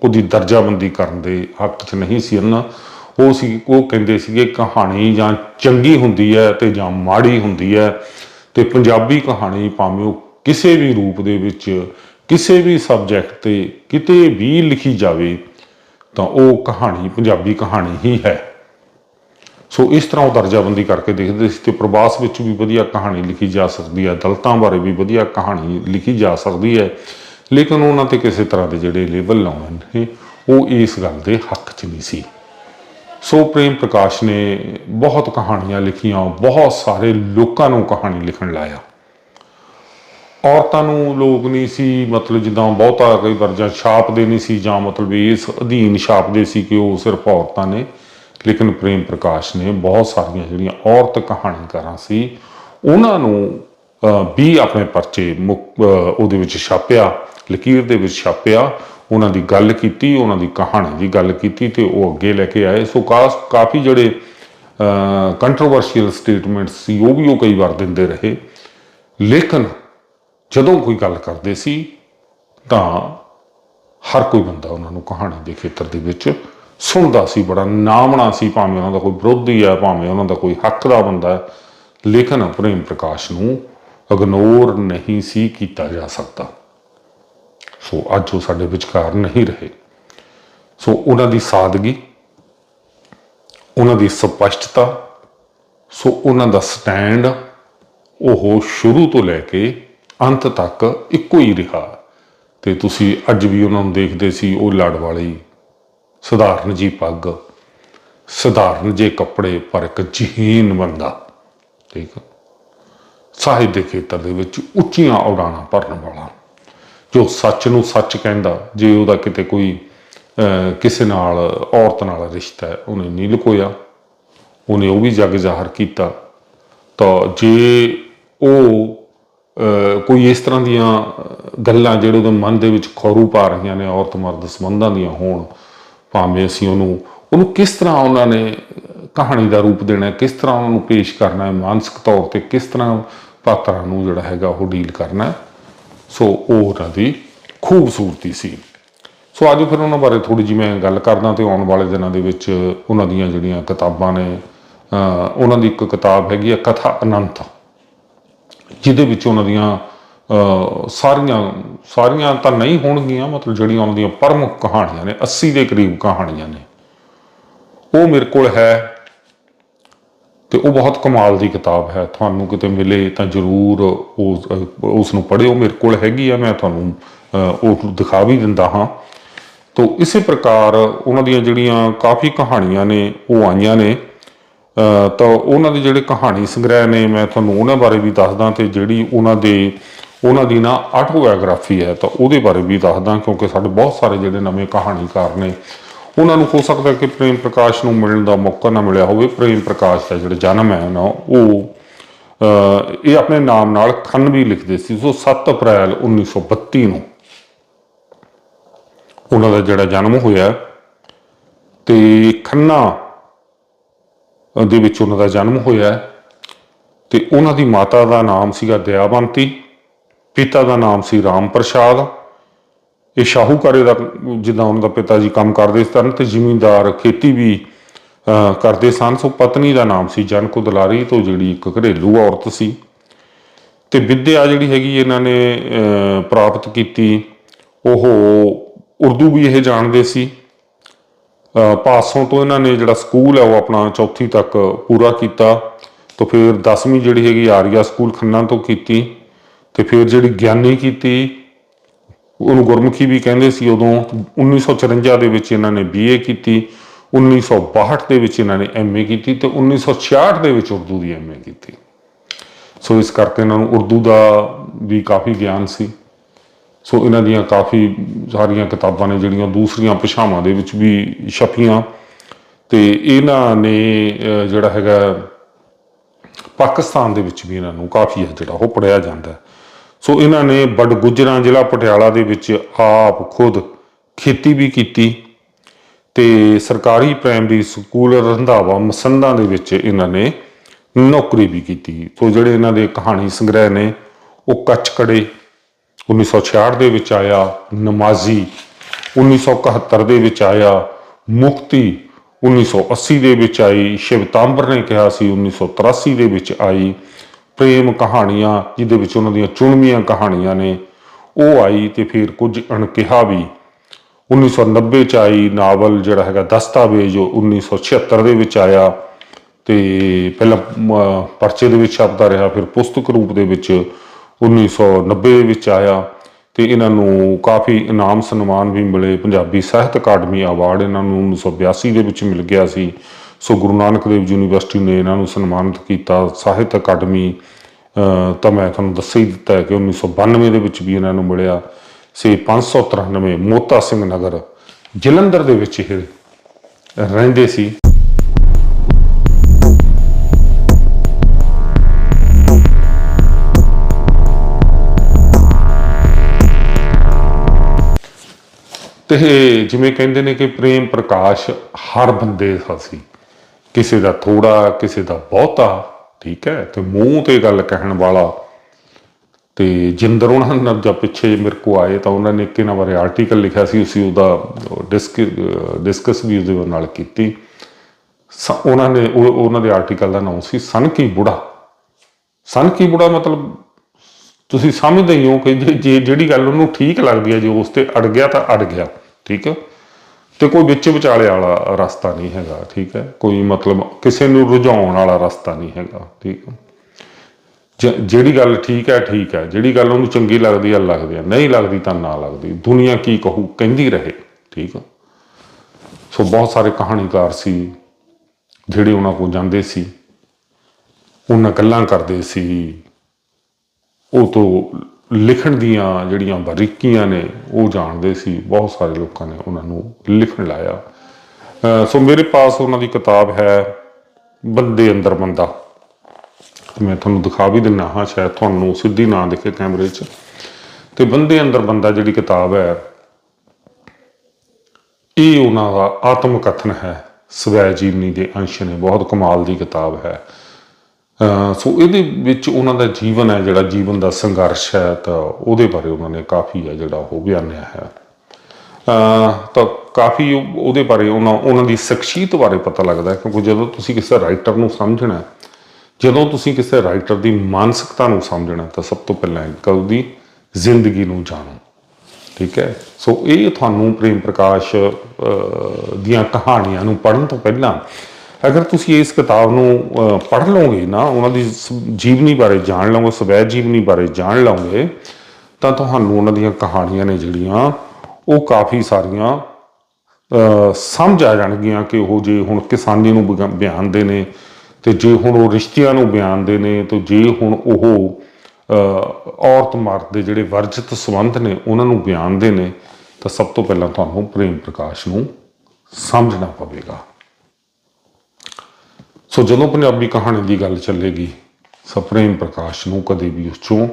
ਉਹਦੀ ਦਰਜਾਬੰਦੀ ਕਰਨ ਦੇ ਹੱਕ 'ਚ ਨਹੀਂ ਸੀ ਉਹਨਾਂ ਉਹ ਸੀ, ਉਹ ਕਹਿੰਦੇ ਸੀਗੇ ਕਹਾਣੀ ਜਾਂ ਚੰਗੀ ਹੁੰਦੀ ਹੈ ਤੇ ਜਾਂ ਮਾੜੀ ਹੁੰਦੀ ਹੈ। ਤੇ ਪੰਜਾਬੀ ਕਹਾਣੀ ਭਾਵੇਂ ਉਹ ਕਿਸੇ ਵੀ ਰੂਪ ਦੇ ਵਿੱਚ, ਕਿਸੇ ਵੀ ਸਬਜੈਕਟ ਤੇ ਕਿਤੇ ਵੀ ਲਿਖੀ ਜਾਵੇ, ਤਾਂ ਉਹ ਕਹਾਣੀ ਪੰਜਾਬੀ ਕਹਾਣੀ ਹੀ ਹੈ। ਸੋ ਇਸ ਤਰ੍ਹਾਂ ਉਹ ਦਰਜਾਬੰਦੀ ਕਰਕੇ ਦੇਖਦੇ ਸੀ ਤੇ ਪ੍ਰਵਾਸ ਵਿੱਚ ਵੀ ਵਧੀਆ ਕਹਾਣੀ ਲਿਖੀ ਜਾ ਸਕਦੀ ਹੈ, ਦਲਤਾਂ ਬਾਰੇ ਵੀ ਵਧੀਆ ਕਹਾਣੀ ਲਿਖੀ ਜਾ ਸਕਦੀ ਹੈ, ਲੇਕਿਨ ਉਹਨਾਂ ਤੇ ਕਿਸੇ ਤਰ੍ਹਾਂ ਦੇ ਜਿਹੜੇ ਲੇਬਲ ਲਾਉਣੇ ਨੇ, ਉਹ ਇਸ ਗੱਲ ਦੇ ਹੱਕ 'ਚ ਨਹੀਂ ਸੀ। ਸੋ ਪ੍ਰੇਮ ਪ੍ਰਕਾਸ਼ ਨੇ ਬਹੁਤ ਕਹਾਣੀਆਂ ਲਿਖੀਆਂ ਬਹੁਤ ਸਾਰੇ ਲੋਕਾਂ ਨੂੰ ਕਹਾਣੀ ਲਿਖਣ ਲਾਇਆ। ਔਰਤਾਂ ਨੂੰ ਲੋਕ ਨਹੀਂ ਸੀ ਮਤਲਬ ਜਿੱਦਾਂ ਬਹੁਤਾ ਕਈ ਵਾਰ ਜਾਂ ਛਾਪਦੇ ਨਹੀਂ ਸੀ ਜਾਂ ਮਤਲਬ ਇਸ ਅਧੀਨ ਛਾਪਦੇ ਸੀ ਕਿ ਉਹ ਸਿਰਫ ਔਰਤਾਂ ਨੇ। ਲੇਕਿਨ ਪ੍ਰੇਮ ਪ੍ਰਕਾਸ਼ ਨੇ ਬਹੁਤ ਸਾਰੀਆਂ ਜਿਹੜੀਆਂ ਔਰਤ ਕਹਾਣੀਕਾਰਾਂ ਸੀ ਉਹਨਾਂ ਨੂੰ ਅਹ, ਵੀ ਆਪਣੇ ਪਰਚੇ ਮੁਕ- ਅਹ, ਉਹਦੇ ਵਿੱਚ ਛਾਪਿਆ ਲਕੀਰ ਦੇ ਵਿੱਚ ਛਾਪਿਆ। ਉਹਨਾਂ ਦੀ ਗੱਲ ਕੀਤੀ, ਉਹਨਾਂ ਦੀ ਕਹਾਣੀ ਦੀ ਗੱਲ ਕੀਤੀ ਤੇ ਉਹ ਅੱਗੇ ਲੈ ਕੇ ਆਏ। ਸੋ ਕਾਸ, ਕਾਫੀ ਜਿਹੜੇ ਕੰਟਰੋਵਰਸ਼ੀਅਲ ਸਟੇਟਮੈਂਟਸ ਸੀ, ਉਹ ਵੀ ਉਹ ਕਈ ਵਾਰ ਦਿੰਦੇ ਰਹੇ। ਲੇਕਿਨ ਜਦੋਂ ਕੋਈ ਗੱਲ ਕਰਦੇ ਸੀ, ਤਾਂ ਹਰ ਕੋਈ ਬੰਦਾ ਉਹਨਾਂ ਨੂੰ ਕਹਾਣੀ ਦੇ ਖੇਤਰ ਦੇ ਵਿੱਚ ਸੁਣਦਾ ਸੀ। ਬੜਾ ਨਾਮਣਾ ਸੀ, ਭਾਵੇਂ ਉਹਨਾਂ ਦਾ ਕੋਈ ਵਿਰੋਧੀ ਹੈ ਭਾਵੇਂ ਉਹਨਾਂ ਦਾ ਕੋਈ ਹੱਕ ਦਾ ਬੰਦਾ ਹੈ ਲੇਕਿਨ ਪ੍ਰੇਮ ਪ੍ਰਕਾਸ਼ ਨੂੰ ਇਗਨੋਰ ਨਹੀਂ ਸੀ ਕੀਤਾ ਜਾ ਸਕਦਾ। ਸੋ ਅੱਜ ਉਹ ਸਾਡੇ ਵਿਚਕਾਰ ਨਹੀਂ ਰਹੇ। ਸੋ ਉਹਨਾਂ ਦੀ ਸਾਦਗੀ, ਉਹਨਾਂ ਦੀ ਸਪਸ਼ਟਤਾ, ਸੋ ਉਹਨਾਂ ਦਾ ਸਟੈਂਡ ਉਹ ਸ਼ੁਰੂ ਤੋਂ ਲੈ ਕੇ ਅੰਤ ਤੱਕ ਇੱਕੋ ਹੀ ਰਿਹਾ। ਤੇ ਤੁਸੀਂ ਅੱਜ ਵੀ ਉਹਨਾਂ ਨੂੰ ਦੇਖਦੇ ਸੀ, ਉਹ ਲੜ ਵਾਲੀ ਸਧਾਰਨ ਜੀ ਪੱਗ, ਸਧਾਰਨ ਜੇ ਕੱਪੜੇ ਪਰ ਇੱਕ ਜਹੀਨ ਬੰਦਾ, ਠੀਕ ਸਾਹਿਤ ਦੇ ਖੇਤਰ ਦੇ ਵਿੱਚ ਉੱਚੀਆਂ ਉਡਾਣਾਂ ਭਰਨ ਵਾਲਾ। ਜੋ ਸੱਚ ਨੂੰ ਸੱਚ ਕਹਿੰਦਾ, ਜੇ ਉਹਦਾ ਕਿਤੇ ਕੋਈ ਕਿਸੇ ਨਾਲ, ਔਰਤ ਨਾਲ ਰਿਸ਼ਤਾ ਹੈ, ਉਹਨੇ ਨਹੀਂ ਲੁਕੋਇਆ, ਉਹਨੇ ਉਹ ਵੀ ਜਗ ਜ਼ਾਹਰ ਕੀਤਾ, ਤਾਂ ਜੇ ਉਹ ਕੋਈ ਇਸ ਤਰ੍ਹਾਂ ਦੀਆਂ ਗੱਲਾਂ ਜਿਹੜੇ ਉਹਦੇ ਮਨ ਦੇ ਵਿੱਚ ਖੌਰੂ ਪਾ ਰਹੀਆਂ ਨੇ, ਔਰਤ ਮਰਦ ਸੰਬੰਧਾਂ ਦੀਆਂ ਹੋਣ, ਭਾਵੇਂ ਅਸੀਂ ਉਹਨੂੰ ਉਹਨੂੰ ਕਿਸ ਤਰ੍ਹਾਂ ਉਹਨਾਂ ਨੇ ਕਹਾਣੀ ਦਾ ਰੂਪ ਦੇਣਾ ਹੈ ਕਿਸ ਤਰ੍ਹਾਂ ਉਹਨਾਂ ਨੂੰ ਪੇਸ਼ ਕਰਨਾ ਹੈ, ਮਾਨਸਿਕ ਤੌਰ ਤੇ ਕਿਸ ਤਰ੍ਹਾਂ ਪਾਤਰਾਂ ਨੂੰ ਜਿਹੜਾ ਹੈਗਾ ਉਹ ਡੀਲ ਕਰਨਾ ਹੈ ਸੋ ਉਹ ਉਹਨਾਂ ਦੀ ਖੂਬਸੂਰਤੀ ਸੀ। ਸੋ ਅੱਜ ਫਿਰ ਉਹਨਾਂ ਬਾਰੇ ਥੋੜੀ ਜਿਹੀ ਮੈਂ ਗੱਲ ਕਰਦਾ ਤੇ ਆਉਣ ਵਾਲੇ ਦਿਨਾਂ ਦੇ ਵਿੱਚ ਉਹਨਾਂ ਦੀਆਂ ਜਿਹੜੀਆਂ ਕਿਤਾਬਾਂ ਨੇ ਉਹਨਾਂ ਦੀ ਇੱਕ ਕਿਤਾਬ ਹੈਗੀ ਹੈ ਕਥਾ ਅਨੰਤ, ਜਿਹਦੇ ਵਿੱਚ ਉਹਨਾਂ ਦੀਆਂ ਸਾਰੀਆਂ ਸਾਰੀਆਂ ਤਾਂ ਨਹੀਂ ਹੋਣਗੀਆਂ, ਮਤਲਬ ਜਿਹੜੀਆਂ ਉਹਨਾਂ ਦੀਆਂ ਪ੍ਰਮੁੱਖ ਕਹਾਣੀਆਂ ਨੇ 80 ਦੇ ਕਰੀਬ ਕਹਾਣੀਆਂ ਨੇ। ਉਹ ਮੇਰੇ ਕੋਲ ਹੈ ਤੇ ਉਹ ਬਹੁਤ ਕਮਾਲ ਦੀ ਕਿਤਾਬ ਹੈ। ਤੁਹਾਨੂੰ ਕਿਤੇ ਮਿਲੇ ਤਾਂ ਜਰੂਰ ਉਸ ਉਸ ਨੂੰ ਪੜ੍ਹਿਓ। ਮੇਰੇ ਕੋਲ ਹੈਗੀ ਆ, ਮੈਂ ਤੁਹਾਨੂੰ ਉਹ ਦਿਖਾ ਵੀ ਦਿੰਦਾ ਹਾਂ। ਤੋ ਇਸੇ ਪ੍ਰਕਾਰ ਉਹਨਾਂ ਦੀਆਂ ਜਿਹੜੀਆਂ ਕਾਫੀ ਕਹਾਣੀਆਂ ਨੇ, ਉਹ ਆਈਆਂ ਨੇ। ਤਾਂ ਉਹਨਾਂ ਦੇ ਜਿਹੜੇ ਕਹਾਣੀ ਸੰਗ੍ਰਹਿ ਨੇ, ਮੈਂ ਤੁਹਾਨੂੰ ਉਹਨਾਂ ਬਾਰੇ ਵੀ ਦੱਸਦਾ ਤੇ ਜਿਹੜੀ ਉਹਨਾਂ ਦੇ, ਉਹਨਾਂ ਦੀ ਨਾ ਆਟੋਬਾਇਓਗ੍ਰਾਫੀ ਹੈ, ਤਾਂ ਉਹਦੇ ਬਾਰੇ ਵੀ ਦੱਸਦਾ ਕਿਉਂਕਿ ਸਾਡੇ ਬਹੁਤ ਸਾਰੇ ਜਿਹੜੇ ਨਵੇਂ ਕਹਾਣੀਕਾਰ ਨੇ ਉਹਨਾਂ ਨੂੰ ਹੋ ਸਕਦਾ ਕਿ ਪ੍ਰੇਮ ਪ੍ਰਕਾਸ਼ ਨੂੰ ਮਿਲਣ ਦਾ ਮੌਕਾ ਨਾ ਮਿਲਿਆ ਹੋਵੇ। ਪ੍ਰੇਮ ਪ੍ਰਕਾਸ਼ ਦਾ ਜਿਹੜਾ ਜਨਮ ਹੈ ਨਾ। ਉਹ ਇਹ ਆਪਣੇ ਨਾਮ ਨਾਲ ਖੰਨ ਵੀ ਲਿਖਦੇ ਸੀ। ਸੋ 7 ਅਪ੍ਰੈਲ 1932 ਨੂੰ ਉਹਨਾਂ ਦਾ ਜਿਹੜਾ ਜਨਮ ਹੋਇਆ ਤੇ ਖੰਨਾ ਦੇ ਵਿੱਚ ਉਹਨਾਂ ਦਾ ਜਨਮ ਹੋਇਆ। ਤੇ ਉਹਨਾਂ ਦੀ ਮਾਤਾ ਦਾ ਨਾਮ ਸੀਗਾ ਦਿਆਵੰਤੀ ਪਿਤਾ ਦਾ ਨਾਮ ਸੀ ਰਾਮ ਪ੍ਰਸਾਦ। ਇਹ ਸ਼ਾਹੂਕਾਰੇ ਦਾ ਜਿੱਦਾਂ ਉਹਨਾਂ ਦਾ ਪਿਤਾ ਜੀ ਕੰਮ ਕਰਦੇ ਸਨ ਤੇ ਜ਼ਿਮੀਂਦਾਰ ਖੇਤੀ ਵੀ ਕਰਦੇ ਸਨ। ਸੋ ਪਤਨੀ ਦਾ ਨਾਮ ਸੀ ਜਨਕੋ ਦਲਾਰੀ ਤੋਂ ਜਿਹੜੀ ਇੱਕ ਘਰੇਲੂ ਔਰਤ ਸੀ। ਤੇ ਵਿੱਦਿਆ ਜਿਹੜੀ ਹੈਗੀ ਇਹਨਾਂ ਨੇ ਪ੍ਰਾਪਤ ਕੀਤੀ। ਉਹ ਉਰਦੂ ਵੀ ਇਹ ਜਾਣਦੇ ਸੀ। ਪਾਸੋਂ ਤੋਂ ਇਹਨਾਂ ਨੇ ਜਿਹੜਾ ਸਕੂਲ ਹੈ ਉਹ ਆਪਣਾ ਚੌਥੀ ਤੱਕ ਪੂਰਾ ਕੀਤਾ। ਤੋਂ ਫਿਰ 10ਵੀਂ ਜਿਹੜੀ ਹੈਗੀ ਆਰੀਆ ਸਕੂਲ ਖੰਨਾ ਤੋਂ ਕੀਤੀ। ਤੇ ਫਿਰ ਜਿਹੜੀ ਗਿਆਨੀ ਕੀਤੀ। ਉਹਨੂੰ ਗੁਰਮੁਖੀ ਵੀ ਕਹਿੰਦੇ ਸੀ ਉਦੋਂ। 1954 ਦੇ ਵਿੱਚ ਇਹਨਾਂ ਨੇ ਬੀਏ ਕੀਤੀ 1962 ਦੇ ਵਿੱਚ ਇਹਨਾਂ ਨੇ ਐਮਏ ਕੀਤੀ ਤੇ 1966 ਦੇ ਵਿੱਚ ਉਰਦੂ ਦੀ ਐਮਏ ਕੀਤੀ। ਸੋ ਇਸ ਕਰਕੇ ਇਹਨਾਂ ਨੂੰ ਉਰਦੂ ਦਾ ਵੀ ਕਾਫੀ ਗਿਆਨ ਸੀ। ਸੋ ਇਹਨਾਂ ਦੀਆਂ ਕਾਫੀ ਸਾਰੀਆਂ ਕਿਤਾਬਾਂ ਨੇ ਜਿਹੜੀਆਂ ਦੂਸਰੀਆਂ ਭਾਸ਼ਾਵਾਂ ਦੇ ਵਿੱਚ ਵੀ ਛਪੀਆਂ। ਤੇ ਇਹਨਾਂ ਨੇ ਜਿਹੜਾ ਹੈਗਾ ਪਾਕਿਸਤਾਨ ਦੇ ਵਿੱਚ ਵੀ ਇਹਨਾਂ ਨੂੰ ਕਾਫੀ ਹੈ ਜਿਹੜਾ ਉਹ ਪੜਿਆ ਜਾਂਦਾ। ਹੈ। ਸੋ ਇਹਨਾਂ ਨੇ ਬੜਗੁਜਰਾਂ ਜ਼ਿਲ੍ਹਾ ਪਟਿਆਲਾ ਦੇ ਵਿੱਚ ਆਪ ਖੁਦ ਖੇਤੀ ਵੀ ਕੀਤੀ ਤੇ ਸਰਕਾਰੀ ਪ੍ਰਾਇਮਰੀ ਸਕੂਲ ਰੰਧਾਵਾ ਮਸੰਦਾਂ ਦੇ ਵਿੱਚ ਇਹਨਾਂ ਨੇ ਨੌਕਰੀ ਵੀ ਕੀਤੀ। ਸੋ ਜਿਹੜੇ ਇਹਨਾਂ ਦੇ ਕਹਾਣੀ ਸੰਗ੍ਰਹਿ ਨੇ, ਉਹ ਕੱਚ ਕੜੇ 1966 ਦੇ ਵਿੱਚ ਆਇਆ, ਨਮਾਜ਼ੀ 1971 ਦੇ ਵਿੱਚ ਆਇਆ, ਮੁਕਤੀ 1980 ਦੇ ਵਿੱਚ ਆਈ ਸ਼ਿਵਤਾਂਬਰ ਨੇ ਕਿਹਾ ਸੀ 1983 ਦੇ ਵਿੱਚ ਆਈ ਪ੍ਰੇਮ ਕਹਾਣੀਆਂ, ਜਿਹਦੇ ਵਿੱਚ ਉਹਨਾਂ ਦੀਆਂ ਚੁਣਵੀਆਂ ਕਹਾਣੀਆਂ ਨੇ, ਉਹ ਆਈ ਤੇ ਫਿਰ ਕੁਝ ਅਣਕਿਹਾ ਵੀ। 1990 ਚ ਆਈ ਨਾਵਲ ਜਿਹੜਾ ਹੈਗਾ ਦਸਤਾਵੇਜ਼, ਉਹ 1976 ਦੇ ਵਿੱਚ ਆਇਆ ਤੇ ਪਹਿਲਾਂ ਪਰਚੇ ਦੇ ਵਿੱਚ ਛਪਦਾ ਰਿਹਾ, ਫਿਰ ਪੁਸਤਕ ਰੂਪ ਦੇ ਵਿੱਚ 1990 ਦੇ ਵਿੱਚ ਆਇਆ ਤੇ ਇਹਨਾਂ ਨੂੰ ਕਾਫੀ ਇਨਾਮ ਸਨਮਾਨ ਵੀ ਮਿਲੇ। ਪੰਜਾਬੀ ਸਾਹਿਤ ਅਕਾਡਮੀ ਅਵਾਰਡ ਇਹਨਾਂ ਨੂੰ 1982 ਦੇ ਵਿੱਚ ਮਿਲ ਗਿਆ ਸੀ। ਸੋ ਗੁਰੂ ਨਾਨਕ ਦੇਵ ਯੂਨੀਵਰਸਿਟੀ ਨੇ ਇਹਨਾਂ ਨੂੰ ਸਨਮਾਨਿਤ ਕੀਤਾ। ਸਾਹਿਤ ਅਕਾਡਮੀ ਤਾਂ ਮੈਂ ਤੁਹਾਨੂੰ ਦੱਸ ਹੀ ਦਿੱਤਾ ਹੈ ਕਿ 1992 ਦੇ ਵਿੱਚ ਵੀ ਇਹਨਾਂ ਨੂੰ ਮਿਲਿਆ। ਸੀ 593 ਮੋਤਾ ਸਿੰਘ ਨਗਰ, ਜਲੰਧਰ ਦੇ ਵਿੱਚ ਇਹ ਰਹਿੰਦੇ ਸੀ। ਤੇ ਇਹ ਜਿਵੇਂ ਕਹਿੰਦੇ ਨੇ ਕਿ ਪ੍ਰੇਮ ਪ੍ਰਕਾਸ਼ ਹਰ ਬੰਦੇ ਦਾ ਸੀ। ਕਿਸੇ ਦਾ ਥੋੜਾ, ਕਿਸੇ ਦਾ ਬਹੁਤਾ, ਠੀਕ ਹੈ? ਤੇ ਮੂੰਹ ਤੇ ਗੱਲ ਕਹਿਣ ਵਾਲਾ ਤੇ ਜਿੰਦਰ ਉਹਨਾਂ ਨੇ ਜਦ ਪਿੱਛੇ ਮੇਰੇ ਕੋ ਆਏ ਤਾਂ ਉਹਨਾਂ ਨੇ ਇੱਕ ਇਹਨਾਂ ਬਾਰੇ ਆਰਟੀਕਲ ਲਿਖਿਆ ਸੀ ਉਸੇ ਉਹਦਾ ਡਿਸਕ ਡਿਸਕਸ ਵੀ ਉਹਦੇ ਨਾਲ ਕੀਤੀ। ਸ- ਉਹਨਾਂ ਨੇ, ਉਹ, ਉਹਨਾਂ ਦੇ ਆਰਟੀਕਲ ਦਾ ਨਾਮ ਸੀ, ਸਨ ਕੀ ਬੁੜਾ। ਸਨ ਕੀ ਬੁੜਾ ਮਤਲਬ ਤੁਸੀਂ ਸਮਝਦੇ ਹੀ ਹੋ ਕਿ ਜੇ- ਜੇ ਜਿਹੜੀ ਗੱਲ ਉਹਨੂੰ ਠੀਕ ਲੱਗਦੀ ਹੈ, ਜੇ ਉਸ ਤੇ ਅੜ ਗਿਆ ਤਾਂ ਅੜ ਗਿਆ, ਠੀਕ ਹੈ? ਤੇ ਕੋਈ ਵਿੱਚ ਵਿਚਾਲੇ ਵਾਲਾ ਰਸਤਾ ਨਹੀਂ ਹੈਗਾ, ਠੀਕ ਹੈ? ਕੋਈ ਮਤਲਬ ਕਿਸੇ ਨੂੰ ਰੁਝਾਉਣ ਵਾਲਾ ਰਸਤਾ ਨਹੀਂ ਹੈਗਾ, ਠੀਕ ਹੈ? ਜਿਹੜੀ ਗੱਲ ਠੀਕ ਹੈ ਠੀਕ ਹੈ। ਜਿਹੜੀ ਗੱਲ ਉਹਨੂੰ ਚੰਗੀ ਲੱਗਦੀ ਹੈ ਲੱਗਦੀ ਹੈ ਨਹੀਂ ਲੱਗਦੀ ਤਾਂ ਨਾ ਲੱਗਦੀ। ਦੁਨੀਆ ਕੀ ਕਹੂ? ਕਹਿੰਦੀ ਰਹੇ, ਠੀਕ ਹੈ? ਸੋ ਬਹੁਤ ਸਾਰੇ ਕਹਾਣੀਕਾਰ ਸੀ, ਜਿਹੜੇ ਉਹਨਾਂ ਕੋਲ ਜਾਂਦੇ ਸੀ। ਉਹਨਾਂ ਗੱਲਾਂ ਕਰਦੇ ਸੀ। ਉਹ ਤੋਂ ਲਿਖਣ ਦੀਆਂ ਜਿਹੜੀਆਂ ਬਾਰੀਕੀਆਂ ਨੇ, ਉਹ ਜਾਣਦੇ ਸੀ। ਬਹੁਤ ਸਾਰੇ ਲੋਕਾਂ ਨੇ ਉਹਨਾਂ ਨੂੰ ਲਿਖਣ ਲਾਇਆ। ਅਹ ਸੋ ਮੇਰੇ ਪਾਸ ਉਹਨਾਂ ਦੀ ਕਿਤਾਬ ਹੈ, ਬੰਦੇ ਅੰਦਰ ਬੰਦਾ। ਮੈਂ ਤੁਹਾਨੂੰ ਦਿਖਾ ਵੀ ਦਿੰਨਾ ਹਾਂ, ਸ਼ਾਇਦ ਤੁਹਾਨੂੰ ਸਿੱਧੀ ਨਾ ਦਿਖੇ ਕੈਮਰੇ 'ਚ। ਤੇ ਬੰਦੇ ਅੰਦਰ ਬੰਦਾ ਜਿਹੜੀ ਕਿਤਾਬ ਹੈ, ਇਹ ਉਹਨਾਂ ਦਾ ਆਤਮ ਕਥਨ ਹੈ। ਸਵੈ ਜੀਵਨੀ ਦੇ ਅੰਸ਼ ਨੇ। ਬਹੁਤ ਕਮਾਲ ਦੀ ਕਿਤਾਬ ਹੈ। ਸੋ ਇਹਦੇ ਵਿੱਚ ਉਹਨਾਂ ਦਾ ਜੀਵਨ ਹੈ, ਜਿਹੜਾ ਜੀਵਨ ਦਾ ਸੰਘਰਸ਼ ਹੈ, ਤਾਂ ਉਹਦੇ ਬਾਰੇ ਉਹਨਾਂ ਨੇ ਕਾਫੀ ਹੈ ਜਿਹੜਾ ਉਹ ਬਿਆਨਿਆ ਹੈ। ਤਾਂ ਕਾਫੀ ਉਹਦੇ ਬਾਰੇ ਉਹਨਾਂ ਉਹਨਾਂ ਦੀ ਸ਼ਖਸੀਅਤ ਬਾਰੇ ਪਤਾ ਲੱਗਦਾ ਕਿਉਂਕਿ ਜਦੋਂ ਤੁਸੀਂ ਕਿਸੇ ਰਾਈਟਰ ਨੂੰ ਸਮਝਣਾ ਜਦੋਂ ਤੁਸੀਂ ਕਿਸੇ ਰਾਈਟਰ ਦੀ ਮਾਨਸਿਕਤਾ ਨੂੰ ਸਮਝਣਾ ਤਾਂ ਸਭ ਤੋਂ ਪਹਿਲਾਂ ਇੱਕ ਉਹਦੀ ਜ਼ਿੰਦਗੀ ਨੂੰ ਜਾਣੋ। ਠੀਕ ਹੈ? ਸੋ ਇਹ ਤੁਹਾਨੂੰ ਪ੍ਰੇਮ ਪ੍ਰਕਾਸ਼ ਦੀਆਂ ਕਹਾਣੀਆਂ ਨੂੰ ਪੜ੍ਹਨ ਤੋਂ ਪਹਿਲਾਂ ਅਗਰ ਤੁਸੀਂ ਇਸ ਕਿਤਾਬ ਨੂੰ ਪੜ੍ਹ ਲਓਗੇ ਨਾ, ਉਹਨਾਂ ਦੀ ਸ- ਜੀਵਨੀ ਬਾਰੇ ਜਾਣ ਲਓਗੇ, ਸਵੈ ਜੀਵਨੀ ਬਾਰੇ ਜਾਣ ਲਓਗੇ, ਤਾਂ ਤੁਹਾਨੂੰ ਉਹਨਾਂ ਦੀਆਂ ਕਹਾਣੀਆਂ ਨੇ ਜਿਹੜੀਆਂ, ਉਹ ਕਾਫੀ ਸਾਰੀਆਂ ਸਮਝ ਆ ਜਾਣਗੀਆਂ ਕਿ ਉਹ ਜੇ ਹੁਣ ਕਿਸਾਨੀ ਨੂੰ ਬਿਗਾ- ਬਿਆਨਦੇ ਨੇ ਤੇ ਜੇ ਹੁਣ ਉਹ ਰਿਸ਼ਤਿਆਂ ਨੂੰ ਬਿਆਨਦੇ ਨੇ ਤੇ ਜੇ ਹੁਣ ਉਹ ਔਰਤ ਮਰਦ ਦੇ ਜਿਹੜੇ ਵਰਜਿਤ ਸੰਬੰਧ ਨੇ, ਉਹਨਾਂ ਨੂੰ ਬਿਆਨਦੇ ਨੇ ਤਾਂ ਸਭ ਤੋਂ ਪਹਿਲਾਂ ਤੁਹਾਨੂੰ ਪ੍ਰੇਮ ਪ੍ਰਕਾਸ਼ ਨੂੰ ਸਮਝਣਾ ਪਵੇਗਾ। ਸੋ ਜਦੋਂ ਪੰਜਾਬੀ ਕਹਾਣੀ ਦੀ ਗੱਲ ਚੱਲੇਗੀ, ਸਪਰੇਮ ਪ੍ਰਕਾਸ਼ ਨੂੰ ਕਦੇ ਵੀ ਉਸ ਚੋਂ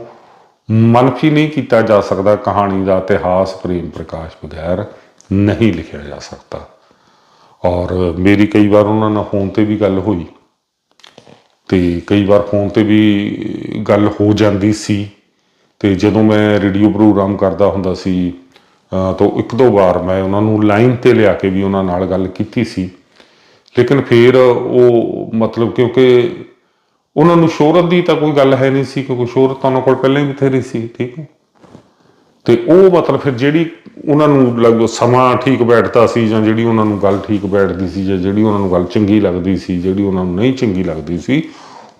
ਮਨਫੀ ਨਹੀਂ ਕੀਤਾ ਜਾ ਸਕਦਾ, ਕਹਾਣੀ ਦਾ ਇਤਿਹਾਸ ਪ੍ਰੇਮ ਪ੍ਰਕਾਸ਼ ਬਗੈਰ ਨਹੀਂ ਲਿਖਿਆ ਜਾ ਸਕਦਾ। ਔਰ ਮੇਰੀ ਕਈ ਵਾਰ ਉਹਨਾਂ ਨਾਲ ਫੋਨ ਤੇ ਵੀ ਗੱਲ ਹੋਈ, ਤੇ ਕਈ ਵਾਰ ਫੋਨ ਤੇ ਵੀ ਗੱਲ ਹੋ ਜਾਂਦੀ ਸੀ, ਤੇ ਜਦੋਂ ਮੈਂ ਰੇਡੀਓ ਪ੍ਰੋਗਰਾਮ ਕਰਦਾ ਹੁੰਦਾ ਸੀ ਤਾਂ ਇੱਕ ਦੋ ਵਾਰ ਮੈਂ ਉਹਨਾਂ ਨੂੰ ਲਾਈਨ ਤੇ ਲਿਆ ਕੇ ਵੀ ਉਹਨਾਂ ਨਾਲ ਗੱਲ ਕੀਤੀ ਸੀ। ਲੇਕਿਨ ਫਿਰ ਉਹ ਮਤਲਬ ਕਿਉਂਕਿ ਉਹਨਾਂ ਨੂੰ ਸ਼ੋਹਰਤ ਦੀ ਤਾਂ ਕੋਈ ਗੱਲ ਹੈ ਨਹੀਂ ਸੀ, ਕਿਉਂਕਿ ਸ਼ੋਹਰਤ ਤਾਂ ਉਹਨਾਂ ਕੋਲ ਪਹਿਲਾਂ ਹੀ ਬਥੇਰੀ ਸੀ, ਠੀਕ ਹੈ। ਤੇ ਉਹ ਮਤਲਬ ਫਿਰ ਜਿਹੜੀ ਉਹਨਾਂ ਨੂੰ ਲੱਗ ਸਮਾਂ ਠੀਕ ਬੈਠਦਾ ਸੀ ਜਾਂ ਜਿਹੜੀ ਉਹਨਾਂ ਨੂੰ ਗੱਲ ਠੀਕ ਬੈਠਦੀ ਸੀ ਜਾਂ ਜਿਹੜੀ ਉਹਨਾਂ ਨੂੰ ਗੱਲ ਚੰਗੀ ਲੱਗਦੀ ਸੀ, ਜਿਹੜੀ ਉਹਨਾਂ ਨੂੰ ਨਹੀਂ ਚੰਗੀ ਲੱਗਦੀ ਸੀ,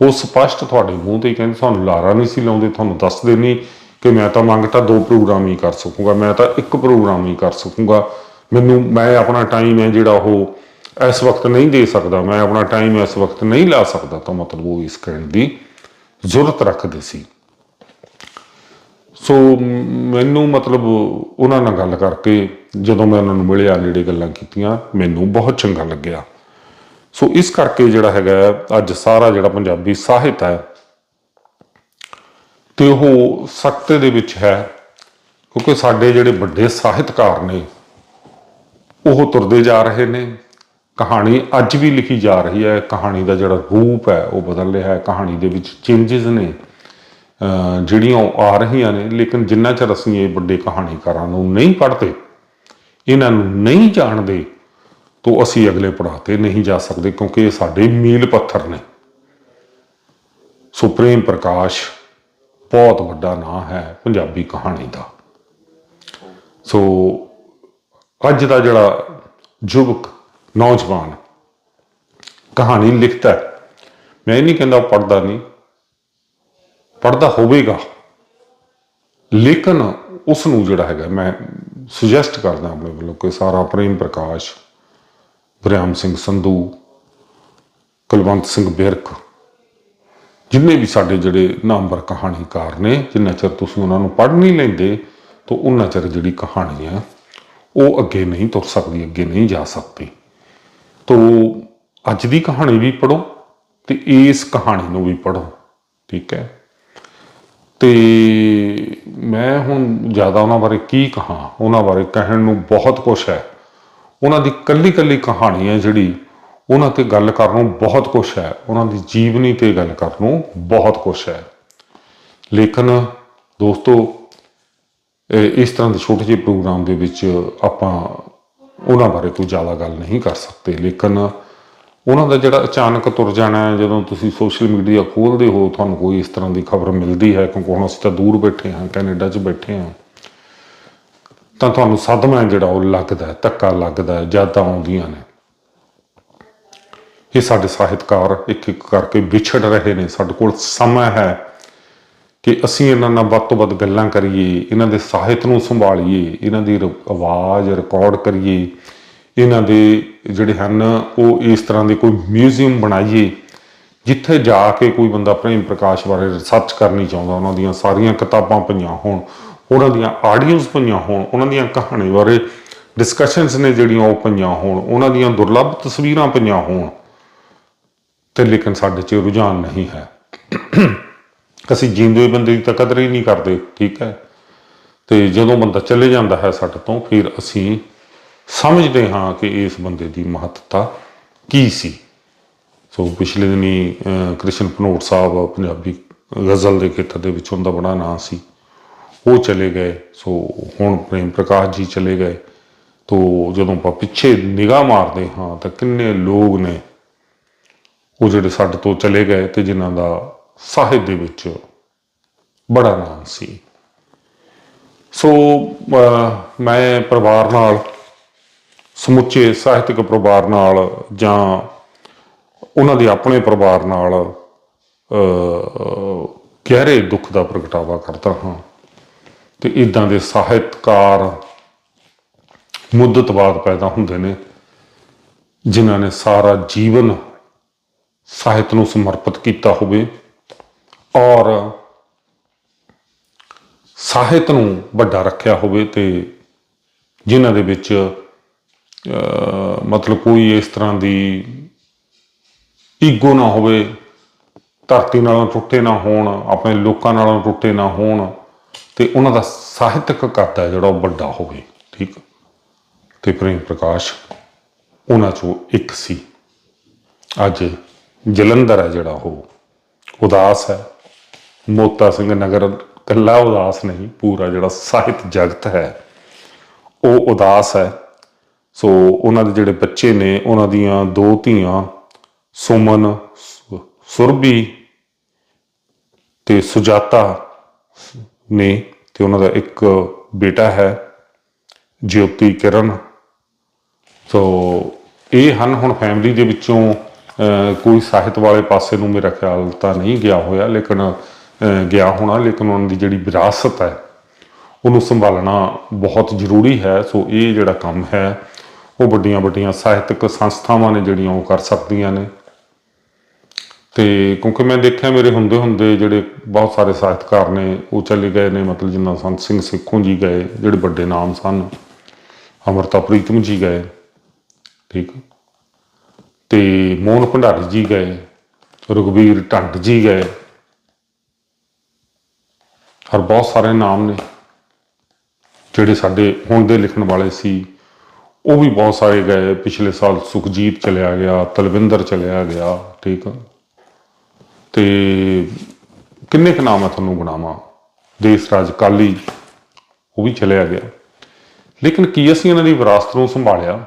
ਉਹ ਸਪਸ਼ਟ ਤੁਹਾਡੇ ਮੂੰਹ ਤੇ ਹੀ ਕਹਿੰਦੇ ਤੁਹਾਨੂੰ ਲਾਰਾ ਨਹੀਂ ਸੀ ਲਾਉਂਦੇ, ਤੁਹਾਨੂੰ ਦੱਸਦੇ ਨਹੀਂ ਕਿ ਮੈਂ ਤਾਂ ਮੰਗ ਤਾਂ ਦੋ ਪ੍ਰੋਗਰਾਮ ਹੀ ਕਰ ਸਕੂੰਗਾ, ਮੈਂ ਤਾਂ ਇੱਕ ਪ੍ਰੋਗਰਾਮ ਹੀ ਕਰ ਸਕੂੰਗਾ। ਮੈਨੂੰ, ਮੈਂ ਆਪਣਾ ਟਾਈਮ ਹੈ ਜਿਹੜਾ ਉਹ ਇਸ ਵਕਤ ਨਹੀਂ ਦੇ ਸਕਦਾ, ਮੈਂ ਆਪਣਾ ਟਾਈਮ ਇਸ ਵਕਤ ਨਹੀਂ ਲਾ ਸਕਦਾ ਤਾਂ ਮਤਲਬ ਉਹ ਇਸ ਕਹਿਣ ਦੀ ਜ਼ਰੂਰਤ ਰੱਖਦੇ ਸੀ। ਸੋ ਮੈਨੂੰ ਮਤਲਬ ਉਹਨਾਂ ਨਾਲ ਗੱਲ ਕਰਕੇ ਜਦੋਂ ਮੈਂ ਉਹਨਾਂ ਨੂੰ ਮਿਲਿਆ ਜਿਹੜੇ ਗੱਲਾਂ ਕੀਤੀਆਂ, ਮੈਨੂੰ ਬਹੁਤ ਚੰਗਾ ਲੱਗਿਆ। ਸੋ ਇਸ ਕਰਕੇ ਜਿਹੜਾ ਹੈਗਾ, ਅੱਜ ਸਾਰਾ ਜਿਹੜਾ ਪੰਜਾਬੀ ਸਾਹਿਤ ਹੈ, ਤੇ ਉਹ ਸਖਤੇ ਦੇ ਵਿੱਚ ਹੈ, ਕਿਉਂਕਿ ਸਾਡੇ ਜਿਹੜੇ ਵੱਡੇ ਸਾਹਿਤਕਾਰ ਨੇ, ਉਹ ਤੁਰਦੇ ਜਾ ਰਹੇ ਨੇ। ਕਹਾਣੀ ਅੱਜ ਵੀ ਲਿਖੀ ਜਾ ਰਹੀ ਹੈ। ਕਹਾਣੀ ਦਾ ਜਿਹੜਾ ਰੂਪ ਹੈ, ਉਹ ਬਦਲ ਰਿਹਾ ਹੈ। ਕਹਾਣੀ ਦੇ ਵਿੱਚ ਚੇਂਜਸ ਨੇ ਜਿਹੜੀਆਂ ਉਹ ਆ ਰਹੀਆਂ ਨੇ, ਲੇਕਿਨ ਜਿੰਨਾ ਚਿਰ ਅਸੀਂ ਇਹ ਵੱਡੇ ਕਹਾਣੀਕਾਰਾਂ ਨੂੰ ਨਹੀਂ ਪੜ੍ਹਦੇ, ਇਹਨਾਂ ਨੂੰ ਨਹੀਂ ਜਾਣਦੇ, ਤੋਂ ਅਸੀਂ ਅਗਲੇ ਪੜਾਅ ਤੇ ਨਹੀਂ ਜਾ ਸਕਦੇ, ਕਿਉਂਕਿ ਇਹ ਸਾਡੇ ਮੀਲ ਪੱਥਰ ਨੇ। ਸੁਪਰੇਮ ਪ੍ਰਕਾਸ਼ ਬਹੁਤ ਵੱਡਾ ਨਾਂ ਹੈ ਪੰਜਾਬੀ ਕਹਾਣੀ ਦਾ। ਸੋ ਅੱਜ ਦਾ ਜਿਹੜਾ ਯੁਵਕ ਨੌਜਵਾਨ। ਕਹਾਣੀ ਲਿਖਦਾ ਮੈਂ ਇਹ ਨਹੀਂ ਕਹਿੰਦਾ ਉਹ ਪੜਦਾ ਨਹੀਂ। ਪੜਦਾ ਹੋਵੇਗਾ। ਲੇਕਿਨ ਉਸ ਨੂੰ ਜਿਹੜਾ ਹੈਗਾ, ਮੈਂ ਸੁਜੈਸਟ ਕਰਦਾ ਆਪਣੇ ਵੱਲੋਂ ਕਿ ਸਾਰਾ ਪ੍ਰੇਮ ਪ੍ਰਕਾਸ਼ ਬ੍ਰਿਆਮ ਸਿੰਘ ਸੰਧੂ, ਕੁਲਵੰਤ ਸਿੰਘ ਬਿਰਕ, ਜਿੰਨੇ ਵੀ ਸਾਡੇ ਜਿਹੜੇ ਨਾਮਵਰ ਕਹਾਣੀਕਾਰ ਨੇ, ਜਿੰਨਾ ਚਿਰ ਤੁਸੀਂ ਉਹਨਾਂ ਨੂੰ ਪੜ੍ਹ ਨਹੀਂ ਲੈਂਦੇ, ਤਾਂ ਉਹਨਾਂ ਚਿਰ ਜਿਹੜੀ ਕਹਾਣੀ ਹੈ, ਉਹ ਅੱਗੇ ਨਹੀਂ ਤੁਰ ਸਕਦੀ, ਅੱਗੇ ਨਹੀਂ ਜਾ ਸਕਦੀ। ਤੋ ਅੱਜ ਦੀ ਕਹਾਣੀ ਵੀ ਪੜੋ ਤੇ ਇਸ ਕਹਾਣੀ ਨੂੰ ਵੀ ਪੜੋ ਠੀਕ ਹੈ? ਤੇ ਮੈਂ ਹੁਣ ਜ਼ਿਆਦਾ ਉਹਨਾਂ ਬਾਰੇ ਕੀ ਕਹਾਂ, ਉਹਨਾਂ ਬਾਰੇ ਕਹਿਣ ਨੂੰ ਬਹੁਤ ਕੁਝ ਹੈ। ਉਹਨਾਂ ਦੀ ਕੱਲੀ ਕੱਲੀ ਕਹਾਣੀ ਹੈ ਜਿਹੜੀ, ਉਹਨਾਂ ਤੇ ਗੱਲ ਕਰਨ ਨੂੰ ਬਹੁਤ ਕੁਝ ਹੈ। ਉਹਨਾਂ ਦੀ ਜੀਵਨੀ ਤੇ ਗੱਲ ਕਰਨ ਨੂੰ ਬਹੁਤ ਕੁਝ ਹੈ। ਲੇਕਿਨ ਦੋਸਤੋ ਇਸ ਤਰ੍ਹਾਂ ਦੇ ਛੋਟੇ ਜਿਹੇ ਪ੍ਰੋਗਰਾਮ ਦੇ ਵਿੱਚ ਆਪਾਂ ਉਹਨਾਂ ਬਾਰੇ ਕੋਈ ਜ਼ਿਆਦਾ ਗੱਲ ਨਹੀਂ ਕਰ ਸਕਦੇ। ਲੇਕਿਨ ਉਹਨਾਂ ਦਾ ਜਿਹੜਾ ਅਚਾਨਕ ਤੁਰ ਜਾਣਾ ਹੈ, ਜਦੋਂ ਤੁਸੀਂ ਸੋਸ਼ਲ ਮੀਡੀਆ ਖੋਲਦੇ ਹੋ, ਤੁਹਾਨੂੰ ਕੋਈ ਇਸ ਤਰ੍ਹਾਂ ਦੀ ਖਬਰ ਮਿਲਦੀ ਹੈ, ਕਿਉਂਕਿ ਹੁਣ ਅਸੀਂ ਤਾਂ ਦੂਰ ਬੈਠੇ ਹਾਂ, ਕੈਨੇਡਾ 'ਚ ਬੈਠੇ ਹਾਂ, ਤਾਂ ਤੁਹਾਨੂੰ ਸਦਮਾ ਹੈ ਜਿਹੜਾ ਉਹ ਲੱਗਦਾ ਧੱਕਾ ਲੱਗਦਾ ਹੈ, ਯਾਦਾਂ ਆਉਂਦੀਆਂ ਨੇ। ਇਹ ਸਾਡੇ ਸਾਹਿਤਕਾਰ ਇੱਕ ਇੱਕ ਕਰਕੇ ਵਿਛੜ ਰਹੇ ਨੇ। ਸਾਡੇ ਕੋਲ ਸਮਾਂ ਹੈ ਕਿ ਅਸੀਂ ਇਹਨਾਂ ਨਾਲ ਵੱਧ ਤੋਂ ਵੱਧ ਗੱਲਾਂ ਕਰੀਏ, ਇਹਨਾਂ ਦੇ ਸਾਹਿਤ ਨੂੰ ਸੰਭਾਲੀਏ, ਇਹਨਾਂ ਦੀ ਰ- ਆਵਾਜ਼ ਰਿਕਾਰਡ ਕਰੀਏ, ਇਹਨਾਂ ਦੇ ਜਿਹੜੇ ਹਨ, ਉਹ ਇਸ ਤਰ੍ਹਾਂ ਦੇ ਕੋਈ ਮਿਊਜ਼ੀਅਮ ਬਣਾਈਏ, ਜਿੱਥੇ ਜਾ ਕੇ ਕੋਈ ਬੰਦਾ ਪ੍ਰੇਮ ਪ੍ਰਕਾਸ਼ ਬਾਰੇ ਰਿਸਰਚ ਕਰਨੀ ਚਾਹੁੰਦਾ, ਉਹਨਾਂ ਦੀਆਂ ਸਾਰੀਆਂ ਕਿਤਾਬਾਂ ਪਈਆਂ ਹੋਣ, ਉਹਨਾਂ ਦੀਆਂ ਆਡੀਓਜ਼ ਪਈਆਂ ਹੋਣ, ਉਹਨਾਂ ਦੀਆਂ ਕਹਾਣੀ ਬਾਰੇ ਡਿਸਕਸ਼ਨਸ ਨੇ ਜਿਹੜੀਆਂ ਉਹ ਪਈਆਂ ਹੋਣ, ਉਹਨਾਂ ਦੀਆਂ ਦੁਰਲੱਭ ਤਸਵੀਰਾਂ ਪਈਆਂ ਹੋਣ, ਤੇ ਲੇਕਿਨ ਸਾਡੇ 'ਚ ਰੁਝਾਨ ਨਹੀਂ ਹੈ। ਅਸੀਂ ਜਿੰਦੇ ਹੋਏ ਬੰਦੇ ਦੀ ਤਾਂ ਕਦਰ ਹੀ ਨਹੀਂ ਕਰਦੇ, ਠੀਕ ਹੈ? ਤੇ ਜਦੋਂ ਬੰਦਾ ਚਲੇ ਜਾਂਦਾ ਹੈ ਸਾਡੇ ਤੋਂ, ਫਿਰ ਅਸੀਂ ਸਮਝਦੇ ਹਾਂ ਕਿ ਇਸ ਬੰਦੇ ਦੀ ਮਹੱਤਤਾ ਕੀ ਸੀ। ਸੋ ਪਿਛਲੇ ਦਿਨੀ ਕ੍ਰਿਸ਼ਨ ਪਨੋਟ ਸਾਹਿਬ ਪੰਜਾਬੀ ਗਜ਼ਲ ਦੇ ਖੇਤਰ ਦੇ ਵਿੱਚ ਉਹਦਾ ਬੜਾ ਨਾਂ ਸੀ। ਉਹ ਚਲੇ ਗਏ। ਸੋ ਹੁਣ ਪ੍ਰੇਮ ਪ੍ਰਕਾਸ਼ ਜੀ ਚਲੇ ਗਏ। ਤੋ ਜਦੋਂ ਆਪਾਂ ਪਿੱਛੇ ਨਿਗਾਹ ਮਾਰਦੇ ਹਾਂ ਤਾਂ ਕਿੰਨੇ ਲੋਕ ਨੇ ਉਹ ਜਿਹੜੇ ਸਾਡੇ ਤੋਂ ਚਲੇ ਗਏ ਤੇ ਜਿਨ੍ਹਾਂ ਦਾ ਸਾਹਿਤ ਦੇ ਵਿੱਚ ਬੜਾ ਨਾਮ ਸੀ। ਸੋ ਮੈਂ ਪਰਿਵਾਰ ਨਾਲ, ਸਮੁੱਚੇ ਸਾਹਿਤਕ ਪਰਿਵਾਰ ਨਾਲ ਜਾਂ ਉਹਨਾਂ ਦੇ ਆਪਣੇ ਪਰਿਵਾਰ ਨਾਲ ਗਹਿਰੇ ਦੁੱਖ ਦਾ ਪ੍ਰਗਟਾਵਾ ਕਰਦਾ ਹਾਂ। ਤੇ ਇਦਾਂ ਦੇ ਸਾਹਿਤਕਾਰ ਮੁੱਦਤ ਬਾਅਦ ਪੈਦਾ ਹੁੰਦੇ ਨੇ, ਜਿਨ੍ਹਾਂ ਨੇ ਸਾਰਾ ਜੀਵਨ ਸਾਹਿਤ ਨੂੰ ਸਮਰਪਿਤ ਕੀਤਾ ਹੋਵੇ। ਔਰ ਸਾਹਿਤ ਨੂੰ ਵੱਡਾ ਰੱਖਿਆ ਹੋਵੇ ਤੇ ਜਿਨ੍ਹਾਂ ਦੇ ਵਿੱਚ ਮਤਲਬ ਕੋਈ ਇਸ ਤਰ੍ਹਾਂ ਦੀ ਈਗੋ ਨਾ ਹੋਵੇ, ਧਰਤੀ ਨਾਲੋਂ ਟੁੱਟੇ ਨਾ ਹੋਣ, ਆਪਣੇ ਲੋਕਾਂ ਨਾਲੋਂ ਟੁੱਟੇ ਨਾ ਹੋਣ, ਤੇ ਉਹਨਾਂ ਦਾ ਸਾਹਿਤਕ ਕਰਤਾ ਜਿਹੜਾ ਉਹ ਵੱਡਾ ਹੋਵੇ, ਠੀਕ? ਤੇ ਪ੍ਰੇਮ ਪ੍ਰਕਾਸ਼ ਉਹਨਾਂ ਚੋਂ ਇੱਕ ਸੀ। ਅੱਜ ਜਲੰਧਰ ਹੈ ਜਿਹੜਾ ਉਹ, ਉਦਾਸ ਹੈ। ਮੋਤਾ ਸਿੰਘ ਨਗਰ, ਕੱਲਾ ਉਦਾਸ ਨਹੀਂ, ਪੂਰਾ ਜਿਹੜਾ ਸਾਹਿਤ ਜਗਤ ਹੈ, ਉਹ ਉਦਾਸ ਹੈ। ਸੋ ਉਹਨਾਂ ਦੇ ਜਿਹੜੇ ਬੱਚੇ ਨੇ, ਉਹਨਾਂ ਦੀਆਂ ਦੋ ਧੀਆਂ, ਸੁਮਨ ਸੁਰਬੀ ਸੁਰਭੀ ਤੇ ਸੁਜਾਤਾ ਨੇ ਤੇ ਉਹਨਾਂ ਦਾ ਇੱਕ ਬੇਟਾ ਹੈ, ਜਯੋਤੀ ਕਿਰਨ। ਸੋ ਇਹ ਹਨ ਹੁਣ ਫੈਮਿਲੀ ਦੇ ਵਿੱਚੋਂ ਕੋਈ ਸਾਹਿਤ ਵਾਲੇ ਪਾਸੇ ਨੂੰ ਮੇਰਾ ਖਿਆਲ ਤਾਂ ਨਹੀਂ ਗਿਆ ਹੋਇਆ, ਲੇਕਿਨ ਗਿਆ ਹੋਣਾ, ਲੇਕਿਨ ਉਹਨਾਂ ਦੀ ਜਿਹੜੀ ਵਿਰਾਸਤ ਹੈ, ਉਹਨੂੰ ਸੰਭਾਲਣਾ ਬਹੁਤ ਜ਼ਰੂਰੀ ਹੈ। ਸੋ ਇਹ ਜਿਹੜਾ ਕੰਮ ਹੈ, ਉਹ ਵੱਡੀਆਂ ਵੱਡੀਆਂ ਸਾਹਿਤਕ ਸੰਸਥਾਵਾਂ ਨੇ ਜਿਹੜੀਆਂ ਉਹ ਕਰ ਸਕਦੀਆਂ ਨੇ। ਤੇ ਕਿਉਂਕਿ ਮੈਂ ਦੇਖਿਆ ਮੇਰੇ ਹੁੰਦੇ ਹੁੰਦੇ ਜਿਹੜੇ ਬਹੁਤ ਸਾਰੇ ਸਾਹਿਤਕਾਰ ਨੇ, ਉਹ ਚਲੇ ਗਏ ਨੇ, ਮਤਲਬ ਜਿੰਨਾ ਸੰਤ ਸਿੰਘ ਸਿੱਖੋਂ ਜੀ ਗਏ, ਜਿਹੜੇ ਵੱਡੇ ਨਾਮ ਸਨ। ਅਮਰਤਾ ਪ੍ਰੀਤਮ ਜੀ ਗਏ, ਠੀਕ? ਤੇ ਮੋਹਨ ਭੰਡਾਰੀ ਜੀ ਗਏ ਰਘੁਵੀਰ ਢੰਡ ਜੀ ਗਏ। ਔਰ ਬਹੁਤ ਸਾਰੇ ਨਾਮ ਨੇ ਜਿਹੜੇ ਸਾਡੇ ਹੁਣ ਦੇ ਲਿਖਣ ਵਾਲੇ ਸੀ। ਉਹ ਵੀ ਬਹੁਤ ਸਾਰੇ ਗਏ। ਪਿਛਲੇ ਸਾਲ ਸੁਖਜੀਤ ਚਲਿਆ ਗਿਆ, ਤਲਵਿੰਦਰ ਚਲਿਆ ਗਿਆ, ਠੀਕ ਆ। ਤੇ ਕਿੰਨੇ ਕੁ ਨਾਮ ਆ ਤੁਹਾਨੂੰ ਗੁਣਾਵਾਂ ਦੇਸ ਰਾਜ ਕਾਲੀ ਉਹ ਵੀ ਚਲਿਆ ਗਿਆ। ਲੇਕਿਨ ਕੀ ਅਸੀਂ ਇਹਨਾਂ ਦੀ ਵਿਰਾਸਤ ਨੂੰ ਸੰਭਾਲਿਆ?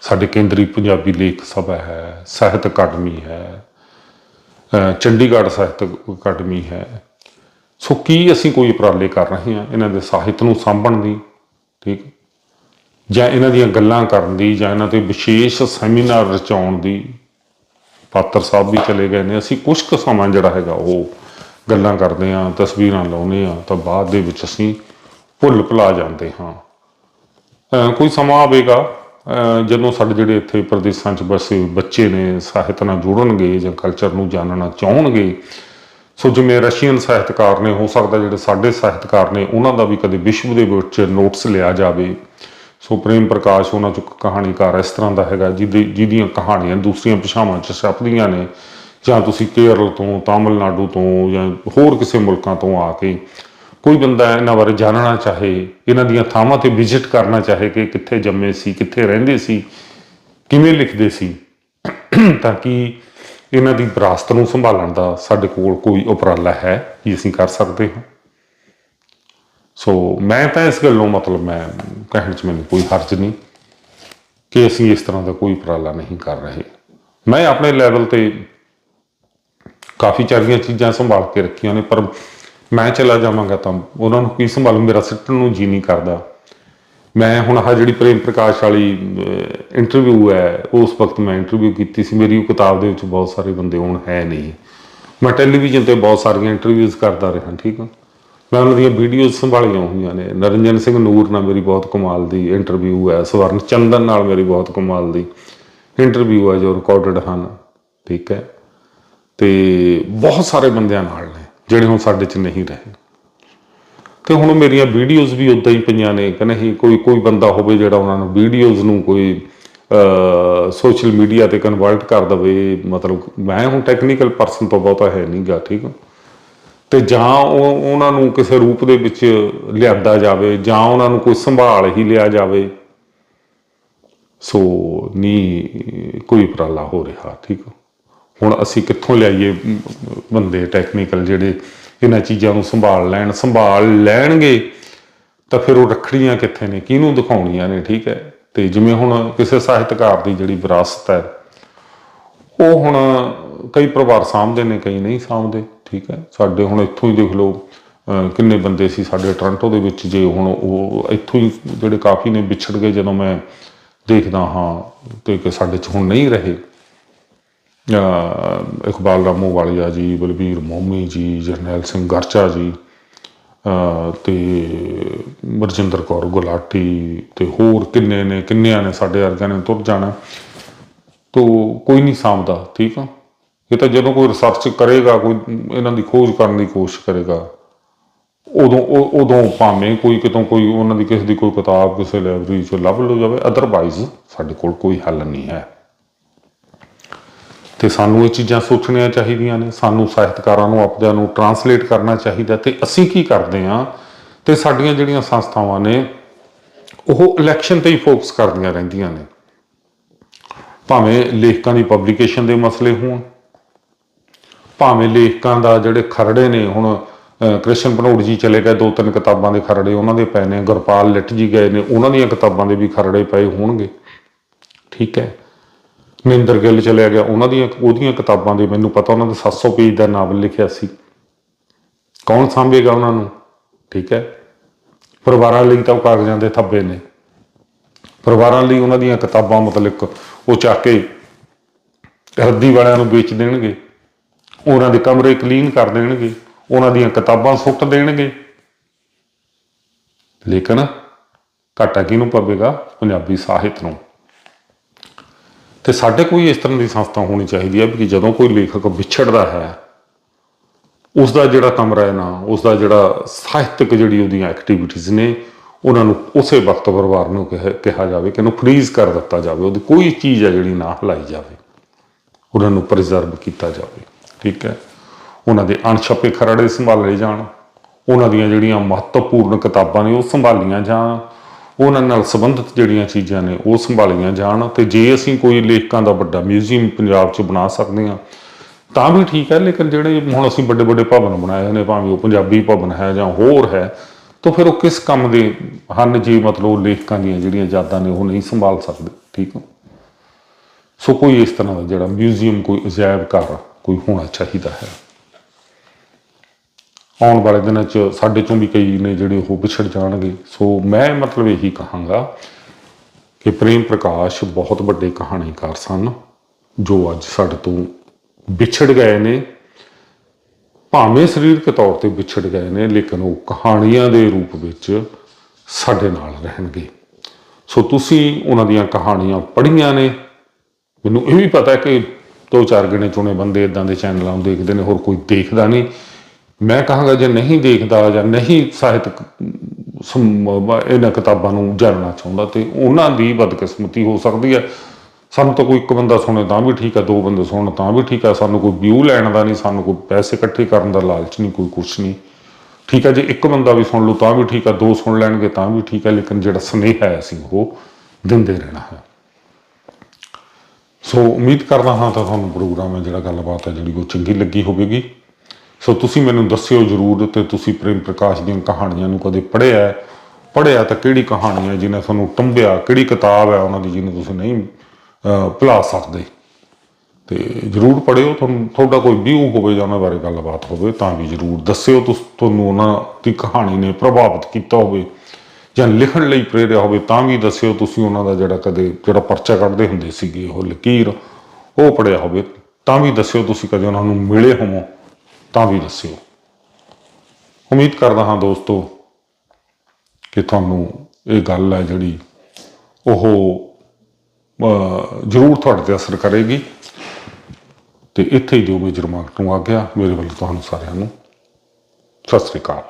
ਸਾਡੇ ਕੇਂਦਰੀ ਪੰਜਾਬੀ ਲੇਖ ਸਭਾ ਹੈ, ਸਾਹਿਤ ਅਕਾਡਮੀ ਹੈ ਚੰਡੀਗੜ੍ਹ ਸਾਹਿਤ ਅਕਾਡਮੀ ਹੈ ਸੋ ਕੀ ਅਸੀਂ ਕੋਈ ਉਪਰਾਲੇ ਕਰ ਰਹੇ ਹਾਂ ਇਹਨਾਂ ਦੇ ਸਾਹਿਤ ਨੂੰ ਸਾਂਭਣ ਦੀ, ਠੀਕ? ਜਾਂ ਇਹਨਾਂ ਦੀਆਂ ਗੱਲਾਂ ਕਰਨ ਦੀ, ਜਾਂ ਇਹਨਾਂ ਤੇ ਵਿਸ਼ੇਸ਼ ਸੈਮੀਨਾਰ ਰਚਾਉਣ ਦੀ ਪਾਤਰ ਸਾਹਿਬ ਵੀ ਚਲੇ ਗਏ ਨੇ। ਅਸੀਂ ਕੁਝ ਕੁ ਸਮਾਂ ਜਿਹੜਾ ਹੈਗਾ ਉਹ ਗੱਲਾਂ ਕਰਦੇ ਹਾਂ, ਤਸਵੀਰਾਂ ਲਾਉਂਦੇ ਹਾਂ, ਤਾਂ ਬਾਅਦ ਦੇ ਵਿੱਚ ਅਸੀਂ ਭੁੱਲ ਭੁਲਾ ਜਾਂਦੇ ਹਾਂ। ਕੋਈ ਸਮਾਂ ਆਵੇਗਾ ਜਦੋਂ ਸਾਡੇ ਜਿਹੜੇ ਇੱਥੇ ਪ੍ਰਦੇਸ਼ਾਂ 'ਚ ਬਸੇ ਬੱਚੇ ਨੇ, ਸਾਹਿਤ ਨਾਲ ਜੁੜਨਗੇ ਜਾਂ ਕਲਚਰ ਨੂੰ ਜਾਣਨਾ ਚਾਹਣਗੇ ਸੋ ਜਿਵੇਂ ਰਸ਼ੀਅਨ ਸਾਹਿਤਕਾਰ ਨੇ, ਹੋ ਸਕਦਾ ਜਿਹੜੇ ਸਾਡੇ ਸਾਹਿਤਕਾਰ ਨੇ, ਉਹਨਾਂ ਦਾ ਵੀ ਕਦੇ ਵਿਸ਼ਵ ਦੇ ਵਿੱਚ ਨੋਟਸ ਲਿਆ ਜਾਵੇ। ਸੋ ਪ੍ਰੇਮ ਪ੍ਰਕਾਸ਼ ਉਹਨਾਂ ਚੋਂ ਕਹਾਣੀਕਾਰ ਇਸ ਤਰ੍ਹਾਂ ਦਾ ਹੈਗਾ, ਜਿਹਦੀ, ਜਿਹਦੀਆਂ ਕਹਾਣੀਆਂ ਦੂਸਰੀਆਂ ਭਾਸ਼ਾਵਾਂ 'ਚ ਛਪਦੀਆਂ ਨੇ। ਜਾਂ ਤੁਸੀਂ ਕੇਰਲ ਤੋਂ, ਤਾਮਿਲਨਾਡੂ ਤੋਂ, ਜਾਂ ਹੋਰ ਕਿਸੇ ਮੁਲਕਾਂ ਤੋਂ ਆ ਕੇ ਕੋਈ ਬੰਦਾ ਇਹਨਾਂ ਬਾਰੇ ਜਾਣਨਾ ਚਾਹੇ, ਇਹਨਾਂ ਦੀਆਂ ਥਾਵਾਂ ਤੇ ਵਿਜ਼ਿਟ ਕਰਨਾ ਚਾਹੇ ਕਿ ਕਿੱਥੇ ਜੰਮੇ ਸੀ, ਕਿੱਥੇ ਰਹਿੰਦੇ ਸੀ, ਕਿਵੇਂ ਲਿਖਦੇ ਸੀ। ਤਾਂ ਕਿ ਇਹਨਾਂ ਦੀ ਵਿਰਾਸਤ ਨੂੰ ਸੰਭਾਲਣ ਦਾ ਸਾਡੇ ਕੋਲ ਕੋਈ ਉਪਰਾਲਾ ਹੈ ਕਿ ਅਸੀਂ ਕਰ ਸਕਦੇ ਹਾਂ? ਸੋ ਮੈਂ ਤਾਂ ਇਸ ਗੱਲੋਂ ਮਤਲਬ ਮੈਂ ਕਹਿਣ 'ਚ ਮੈਨੂੰ ਕੋਈ ਹਰਜ ਨਹੀਂ ਕਿ ਅਸੀਂ ਇਸ ਤਰ੍ਹਾਂ ਦਾ ਕੋਈ ਉਪਰਾਲਾ ਨਹੀਂ ਕਰ ਰਹੇ। ਮੈਂ ਆਪਣੇ ਲੈਵਲ ਤੇ ਕਾਫੀ ਚਾਰੀਆਂ ਚੀਜ਼ਾਂ ਸੰਭਾਲ ਕੇ ਰੱਖੀਆਂ ਨੇ, ਪਰ ਮੈਂ ਚਲਾ ਜਾਵਾਂਗਾ ਤਾਂ ਉਹਨਾਂ ਨੂੰ ਕੀ ਸੰਭਾਲੂ? ਮੇਰਾ ਸਿੱਟਣ ਨੂੰ ਜੀ ਨਹੀਂ ਕਰਦਾ। ਮੈਂ ਹੁਣ ਆਹ ਜਿਹੜੀ ਪ੍ਰੇਮ ਪ੍ਰਕਾਸ਼ ਵਾਲੀ ਇੰਟਰਵਿਊ ਹੈ, ਉਸ ਵਕਤ ਮੈਂ ਇੰਟਰਵਿਊ ਕੀਤੀ ਸੀ। ਮੇਰੀ ਉਹ ਕਿਤਾਬ ਦੇ ਵਿੱਚ ਬਹੁਤ ਸਾਰੇ ਬੰਦੇ ਹੁਣ ਹੈ ਨਹੀਂ। ਮੈਂ ਟੈਲੀਵਿਜ਼ਨ ਤੇ ਬਹੁਤ ਸਾਰੀਆਂ ਇੰਟਰਵਿਊਜ਼ ਕਰਦਾ ਰਿਹਾ, ਠੀਕ ਆ? ਮੈਂ ਉਹਨਾਂ ਦੀਆਂ ਵੀਡੀਓਜ਼ ਸੰਭਾਲੀਆਂ ਹੋਈਆਂ ਨੇ। ਨਰਿੰਜਨ ਸਿੰਘ ਨੂਰ ਨਾਲ ਮੇਰੀ ਬਹੁਤ ਕਮਾਲ ਦੀ ਇੰਟਰਵਿਊ ਹੈ। ਸਵਰਨ ਚੰਦਨ ਨਾਲ ਮੇਰੀ ਬਹੁਤ ਕਮਾਲ ਦੀ ਇੰਟਰਵਿਊ ਹੈ, ਜੋ ਰਿਕਾਰਡਡ ਹਨ। ਠੀਕ ਹੈ? ਤੇ ਬਹੁਤ ਸਾਰੇ ਬੰਦਿਆਂ ਨਾਲ ਨੇ, ਜਿਹੜੇ ਹੁਣ ਸਾਡੇ 'ਚ ਨਹੀਂ ਰਹੇ। ਤੇ ਹੁਣ ਮੇਰੀਆਂ ਵੀਡੀਓਜ਼ ਵੀ ਉਦਾਂ ਹੀ ਪਈਆਂ ਨੇ ਕਿ ਨਹੀਂ, ਕੋਈ ਕੋਈ ਬੰਦਾ ਹੋਵੇ ਜਿਹੜਾ ਉਹਨਾਂ ਨੂੰ ਵੀਡੀਓਜ਼ ਨੂੰ ਕੋਈ ਸੋਸ਼ਲ ਮੀਡੀਆ ਤੇ ਕਨਵਰਟ ਕਰ ਦਵੇ, ਮਤਲਬ ਮੈਂ ਹੁਣ ਟੈਕਨੀਕਲ ਪਰਸਨ ਤੋਂ ਬਹੁਤਾ ਹੈ ਨਹੀਂਗਾ, ਠੀਕ ਆ। ਤੇ ਜਾਂ ਉਹ, ਉਹਨਾਂ ਨੂੰ ਕਿਸੇ ਰੂਪ ਦੇ ਵਿੱਚ ਲਿਆਂਦਾ ਜਾਵੇ, ਜਾਂ ਉਹਨਾਂ ਨੂੰ ਕੋਈ ਸੰਭਾਲ ਹੀ ਲਿਆ ਜਾਵੇ। ਸੋ ਨਹੀਂ ਕੋਈ ਉਪਰਾਲਾ ਹੋ ਰਿਹਾ, ਠੀਕ ਹੁਣ ਅਸੀਂ ਕਿੱਥੋਂ ਲਿਆਈਏ ਬੰਦੇ ਟੈਕਨੀਕਲ ਜਿਹੜੇ ਇਹਨਾਂ ਚੀਜ਼ਾਂ ਨੂੰ ਸੰਭਾਲ ਲੈਣ, ਸੰਭਾਲ ਲੈਣਗੇ, ਤਾਂ ਫਿਰ ਉਹ ਰੱਖੜੀਆਂ ਕਿੱਥੇ ਨੇ? ਕਿਹਨੂੰ ਦਿਖਾਉਣੀਆਂ ਨੇ? ਠੀਕ ਹੈ। ਤੇ ਜਿਵੇਂ ਹੁਣ ਕਿਸੇ ਸਾਹਿਤਕਾਰ ਦੀ ਜਿਹੜੀ ਵਿਰਾਸਤ ਹੈ, ਉਹ ਹੁਣ ਕਈ ਪਰਿਵਾਰ ਸਾਂਭਦੇ ਨੇ, ਕਈ ਨਹੀਂ ਸਾਂਭਦੇ। ਠੀਕ ਹੈ। ਸਾਡੇ ਹੁਣ ਇੱਥੋਂ ਹੀ ਦੇਖ ਲਓ, ਅਹ ਕਿੰਨੇ ਬੰਦੇ ਸੀ ਸਾਡੇ ਟੋਰਾਂਟੋ ਦੇ ਵਿੱਚ, ਜੇ ਹੁਣ ਉਹ ਇੱਥੋਂ ਹੀ ਜਿਹੜੇ ਕਾਫੀ ਨੇ, ਵਿਛੜ ਗਏ ਜਦੋਂ ਮੈਂ ਦੇਖਦਾ ਹਾਂ, ਤੇ ਕਿ ਸਾਡੇ ਚ ਹੁਣ ਨਹੀਂ ਰਹੇ। ਇਕਬਾਲ ਰਾਮੋ ਵਾਲੀਆ ਜੀ, ਬਲਬੀਰ ਮੋਮੀ ਜੀ, ਜਰਨੈਲ ਸਿੰਘ ਗਰਚਾ ਜੀ, ਅਹ ਤੇ ਮਰਜਿੰਦਰ ਕੌਰ ਗੁਲਾਟੀ ਤੇ ਹੋਰ ਕਿੰਨੇ ਨੇ, ਕਿੰਨਿਆਂ ਨੇ ਸਾਡੇ ਵਰਗਿਆਂ ਨੇ ਤੁਰ ਜਾਣਾ। ਤੋ ਕੋਈ ਨਹੀਂ ਸਾਂਭਦਾ, ਠੀਕ ਆ? ਇਹ ਤਾਂ ਜਦੋਂ ਕੋਈ ਰਿਸਰਚ ਕਰੇਗਾ, ਕੋਈ ਇਹਨਾਂ ਦੀ ਖੋਜ ਕਰਨ ਦੀ ਕੋਸ਼ਿਸ਼ ਕਰੇਗਾ, ਉਦੋਂ ਉਦੋਂ ਭਾਵੇਂ ਕੋਈ ਕਿਤੋਂ ਕੋਈ ਉਹਨਾਂ ਦੀ ਕਿਸੇ ਦੀ ਕੋਈ ਕਿਤਾਬ ਕਿਸੇ ਲਾਇਬ੍ਰੇਰੀ ਚੋਂ ਲੱਭ ਲਓ ਜਾਵੇ ਅਦਰਵਾਈਜ਼ ਸਾਡੇ ਕੋਲ ਕੋਈ ਹੱਲ ਨਹੀਂ ਹੈ। ਤੇ ਸਾਨੂੰ ਇਹ ਚੀਜ਼ਾਂ ਸੋਚਣੀਆਂ ਚਾਹੀਦੀਆਂ ਨੇ, ਸਾਨੂੰ ਸਾਹਿਤਕਾਰਾਂ ਨੂੰ, ਆਪਦਿਆਂ ਨੂੰ ਟਰਾਂਸਲੇਟ ਕਰਨਾ ਚਾਹੀਦਾ ਤੇ ਅਸੀਂ ਕੀ ਕਰਦੇ ਹਾਂ ਤੇ ਸਾਡੀਆਂ ਜਿਹੜੀਆਂ ਸੰਸਥਾਵਾਂ ਨੇ, ਉਹ ਇਲੈਕਸ਼ਨ ਤੇ ਹੀ ਫੋਕਸ ਕਰਦੀਆਂ ਰਹਿੰਦੀਆਂ ਨੇ। ਭਾਵੇਂ ਲੇਖਕਾਂ ਦੀ ਪਬਲੀਕੇਸ਼ਨ ਦੇ ਮਸਲੇ ਹੋਣ, ਭਾਵੇਂ ਲੇਖਕਾਂ ਦਾ ਜਿਹੜੇ ਖਰੜੇ ਨੇ, ਹੁਣ ਕ੍ਰਿਸ਼ਨ ਭਨੋੜ ਜੀ ਚਲੇ ਗਏ, ਦੋ ਤਿੰਨ ਕਿਤਾਬਾਂ ਦੇ ਖਰੜੇ ਉਹਨਾਂ ਦੇ ਪਏ ਨੇ, ਗੁਰਪਾਲ ਲਿੱਟ ਜੀ ਗਏ ਨੇ, ਉਹਨਾਂ ਦੀਆਂ ਕਿਤਾਬਾਂ ਦੇ ਵੀ ਖਰੜੇ ਪਏ ਹੋਣਗੇ। ਠੀਕ ਹੈ। ਮਹਿੰਦਰ ਗਿੱਲ ਚਲਿਆ ਗਿਆ। ਉਹਨਾਂ ਦੀਆਂ, ਉਹਦੀਆਂ ਕਿਤਾਬਾਂ ਦੇ ਮੈਨੂੰ ਪਤਾ, ਉਹਨਾਂ ਦਾ 700 ਪੇਜ ਦਾ ਨਾਵਲ ਲਿਖਿਆ ਸੀ। ਕੌਣ ਸਾਂਭੇਗਾ ਉਹਨਾਂ ਨੂੰ? ਠੀਕ ਹੈ। ਪਰਿਵਾਰਾਂ ਲਈ ਤਾਂ ਉਹ ਕਾਗਜ਼ਾਂ ਦੇ ਥੱਬੇ ਨੇ। ਪਰਿਵਾਰਾਂ ਲਈ ਉਹਨਾਂ ਦੀਆਂ ਕਿਤਾਬਾਂ ਮਤਲਬ ਉਹ ਚੱਕ ਕੇ ਰੱਦੀ ਵਾਲਿਆਂ ਨੂੰ ਵੇਚ ਦੇਣਗੇ। ਉਹਨਾਂ ਦੇ ਕਮਰੇ ਕਲੀਨ ਕਰ ਦੇਣਗੇ। ਉਹਨਾਂ ਦੀਆਂ ਕਿਤਾਬਾਂ ਸੁੱਟ ਦੇਣਗੇ। ਲੇਕਿਨ ਘਾਟਾ ਕਿਹਨੂੰ ਪਵੇਗਾ? ਪੰਜਾਬੀ ਸਾਹਿਤ ਨੂੰ। ਤੇ ਸਾਡੇ ਕੋਈ ਇਸ ਤਰ੍ਹਾਂ ਦੀ ਸੰਸਥਾ ਹੋਣੀ ਚਾਹੀਦੀ ਹੈ ਕਿ ਜਦੋਂ ਕੋਈ ਲੇਖਕ ਵਿਛੜਦਾ ਹੈ ਉਸ ਦਾ ਜਿਹੜਾ ਕਮਰਾ ਹੈ ਨਾ ਉਸ ਦਾ ਜਿਹੜਾ ਸਾਹਿਤਕ ਜਿਹੜੀ ਉਹਦੀਆਂ ਐਕਟੀਵਿਟੀਜ਼ ਨੇ, ਉਹਨਾਂ ਨੂੰ ਉਸੇ ਵਕਤ ਪਰਿਵਾਰ ਨੂੰ ਕਿਹਾ ਕਿਹਾ ਜਾਵੇ ਕਿ ਉਹਨੂੰ ਫਰੀਜ਼ ਕਰ ਦਿੱਤਾ ਜਾਵੇ, ਉਹਦੀ ਕੋਈ ਚੀਜ਼ ਹੈ ਜਿਹੜੀ ਨਾ ਹਲਾਈ ਜਾਵੇ, ਉਹਨਾਂ ਨੂੰ ਪ੍ਰੀਜ਼ਰਵ ਕੀਤਾ ਜਾਵੇ, ਠੀਕ ਹੈ। ਉਹਨਾਂ ਦੇ ਅਣਛਪੇ ਖਰੜੇ ਸੰਭਾਲੇ ਜਾਣ, ਉਹਨਾਂ ਦੀਆਂ ਜਿਹੜੀਆਂ ਮਹੱਤਵਪੂਰਨ ਕਿਤਾਬਾਂ ਨੇ ਉਹ ਸੰਭਾਲੀਆਂ ਜਾਣ ਉਹਨਾਂ ਨਾਲ ਸੰਬੰਧਿਤ ਜਿਹੜੀਆਂ ਚੀਜ਼ਾਂ ਨੇ, ਉਹ ਸੰਭਾਲੀਆਂ ਜਾਣ ਤੇ ਜੇ ਅਸੀਂ ਕੋਈ ਲੇਖਕਾਂ ਦਾ ਵੱਡਾ ਮਿਊਜ਼ੀਅਮ ਪੰਜਾਬ 'ਚ ਬਣਾ ਸਕਦੇ ਹਾਂ, ਤਾਂ ਵੀ ਠੀਕ ਹੈ, ਲੇਕਿਨ ਜਿਹੜੇ ਹੁਣ ਅਸੀਂ ਵੱਡੇ ਵੱਡੇ ਭਵਨ ਬਣਾਏ ਨੇ, ਭਾਵੇਂ ਉਹ ਪੰਜਾਬੀ ਭਵਨ ਹੈ ਜਾਂ ਹੋਰ ਹੈ, ਤਾਂ ਫਿਰ ਉਹ ਕਿਸ ਕੰਮ ਦੇ ਹਨ ਜੇ ਮਤਲਬ ਲੇਖਕਾਂ ਦੀਆਂ ਜਿਹੜੀਆਂ ਯਾਦਾਂ ਨੇ, ਉਹ ਨਹੀਂ ਸੰਭਾਲ ਸਕਦੇ, ਠੀਕ ਹੈ? ਸੋ ਕੋਈ ਇਸ ਤਰ੍ਹਾਂ ਦਾ ਜਿਹੜਾ ਮਿਊਜ਼ੀਅਮ ਕੋਈ ਅਜਾਇਬ ਘਰ ਕੋਈ ਹੋਣਾ ਚਾਹੀਦਾ ਹੈ। ਆਉਣ ਵਾਲੇ ਦਿਨਾਂ 'ਚ ਸਾਡੇ ਚੋਂ ਵੀ ਕਈ ਨੇ ਜਿਹੜੇ ਉਹ ਵਿਛੜ ਜਾਣਗੇ। ਸੋ ਮੈਂ ਮਤਲਬ ਇਹੀ ਕਹਾਂਗਾ ਕਿ ਪ੍ਰੇਮ ਪ੍ਰਕਾਸ਼ ਬਹੁਤ ਵੱਡੇ ਕਹਾਣੀਕਾਰ ਸਨ, ਜੋ ਅੱਜ ਸਾਡੇ ਤੋਂ ਵਿਛੜ ਗਏ ਨੇ। ਭਾਵੇਂ ਸਰੀਰਕ ਤੌਰ ਤੇ ਵਿਛੜ ਗਏ ਨੇ, ਲੇਕਿਨ ਉਹ ਕਹਾਣੀਆਂ ਦੇ ਰੂਪ ਵਿੱਚ ਸਾਡੇ ਨਾਲ ਰਹਿਣਗੇ। ਸੋ ਤੁਸੀਂ ਉਹਨਾਂ ਦੀਆਂ ਕਹਾਣੀਆਂ ਪੜ੍ਹੀਆਂ ਨੇ। ਮੈਨੂੰ ਇਹ ਵੀ ਪਤਾ ਕਿ ਦੋ ਚਾਰ ਗਿਣੇ ਚੁਣੇ ਬੰਦੇ ਇਦਾਂ ਦੇ ਚੈਨਲਾਂ ਨੂੰ ਦੇਖਦੇ ਨੇ, ਹੋਰ ਕੋਈ ਦੇਖਦਾ ਨਹੀਂ। ਮੈਂ ਕਹਾਂਗਾ ਜੇ ਨਹੀਂ ਦੇਖਦਾ ਜਾਂ ਨਹੀਂ ਸਾਹਿਤਕ ਇਹਨਾਂ ਕਿਤਾਬਾਂ ਨੂੰ ਜਾਣਨਾ ਚਾਹੁੰਦਾ ਤੇ ਉਹਨਾਂ ਦੀ ਬਦਕਿਸਮਤੀ ਹੋ ਸਕਦੀ ਹੈ। ਸਾਨੂੰ ਤਾਂ ਕੋਈ ਇੱਕ ਬੰਦਾ ਸੁਣੇ ਤਾਂ ਵੀ ਠੀਕ ਹੈ, ਦੋ ਬੰਦੇ ਸੁਣਨ ਤਾਂ ਵੀ ਠੀਕ ਹੈ। ਸਾਨੂੰ ਕੋਈ ਵਿਊ ਲੈਣ ਦਾ ਨਹੀਂ, ਸਾਨੂੰ ਕੋਈ ਪੈਸੇ ਇਕੱਠੇ ਕਰਨ ਦਾ ਲਾਲਚ ਨਹੀਂ, ਕੋਈ ਕੁਛ ਨਹੀਂ। ਠੀਕ ਹੈ, ਜੇ ਇੱਕ ਬੰਦਾ ਵੀ ਸੁਣ ਲੂ ਤਾਂ ਵੀ ਠੀਕ ਹੈ, ਦੋ ਸੁਣ ਲੈਣਗੇ ਤਾਂ ਵੀ ਠੀਕ ਹੈ, ਲੇਕਿਨ ਜਿਹੜਾ ਸੁਨੇਹਾ ਹੈ ਅਸੀਂ ਉਹ ਦਿੰਦੇ ਰਹਿਣਾ ਹੈ। ਸੋ ਉਮੀਦ ਕਰਦਾ ਹਾਂ ਤਾਂ ਤੁਹਾਨੂੰ ਪ੍ਰੋਗਰਾਮ ਹੈ ਜਿਹੜਾ ਗੱਲਬਾਤ ਹੈ ਜਿਹੜੀ ਉਹ ਚੰਗੀ ਲੱਗੀ ਹੋਵੇਗੀ। ਸੋ ਤੁਸੀਂ ਮੈਨੂੰ ਦੱਸਿਓ ਜਰੂਰ ਤੇ ਤੁਸੀਂ ਪ੍ਰੇਮ ਪ੍ਰਕਾਸ਼ ਦੀਆਂ ਕਹਾਣੀਆਂ ਨੂੰ ਕਦੇ ਪੜ੍ਹਿਆ ਪੜ੍ਹਿਆ ਤਾਂ ਕਿਹੜੀ ਕਹਾਣੀ ਹੈ ਜਿਹਨੇ ਤੁਹਾਨੂੰ ਟੰਬਿਆ? ਕਿਹੜੀ ਕਿਤਾਬ ਹੈ ਉਹਨਾਂ ਦੀ ਜਿਹਨੂੰ ਤੁਸੀਂ ਨਹੀਂ ਭੁਲਾ ਸਕਦੇ? ਤੇ ਜਰੂਰ ਪੜ੍ਹਿਓ, ਤੁਹਾਨੂੰ, ਤੁਹਾਡਾ ਕੋਈ ਵਿਊ ਹੋਵੇ ਜਾਂ ਉਹਨਾਂ ਬਾਰੇ ਗੱਲਬਾਤ ਹੋਵੇ, ਤਾਂ ਵੀ ਜਰੂਰ ਦੱਸਿਓ ਤੁਹਾਨੂੰ ਉਹਨਾਂ ਦੀ ਕਹਾਣੀ ਨੇ ਪ੍ਰਭਾਵਿਤ ਕੀਤਾ ਹੋਵੇ ਜਾਂ ਲਿਖਣ ਲਈ ਪ੍ਰੇਰਿਆ ਹੋਵੇ, ਤਾਂ ਵੀ ਦੱਸਿਓ ਤੁਸੀਂ ਉਹਨਾਂ ਦਾ ਜਿਹੜਾ ਕਦੇ, ਜਿਹੜਾ ਪਰਚਾ ਕੱਢਦੇ ਹੁੰਦੇ ਸੀਗੇ, ਉਹ ਲਕੀਰ, ਉਹ ਪੜਿਆ ਹੋਵੇ, ਤਾਂ ਵੀ ਦੱਸਿਓ ਤੁਸੀਂ ਕਦੇ ਉਹਨਾਂ ਨੂੰ ਮਿਲੇ ਹੋਵੋ। ਤਾਂ ਵੀ ਦੱਸਿਓ। ਉਮੀਦ ਕਰਦਾ ਹਾਂ ਦੋਸਤੋ ਕਿ ਤੁਹਾਨੂੰ ਇਹ ਗੱਲ ਹੈ ਜਿਹੜੀ ਉਹ ਜ਼ਰੂਰ ਤੁਹਾਡੇ ਤੇ ਅਸਰ ਕਰੇਗੀ। ਤੇ ਇੱਥੇ ਹੀ ਜੋ ਮੇਜਰ ਮਾਰਕ ਨੂੰ ਆ ਗਿਆ, ਮੇਰੇ ਵੱਲੋਂ ਤੁਹਾਨੂੰ ਸਾਰਿਆਂ ਨੂੰ ਸਤਿ ਸ੍ਰੀ ਅਕਾਲ।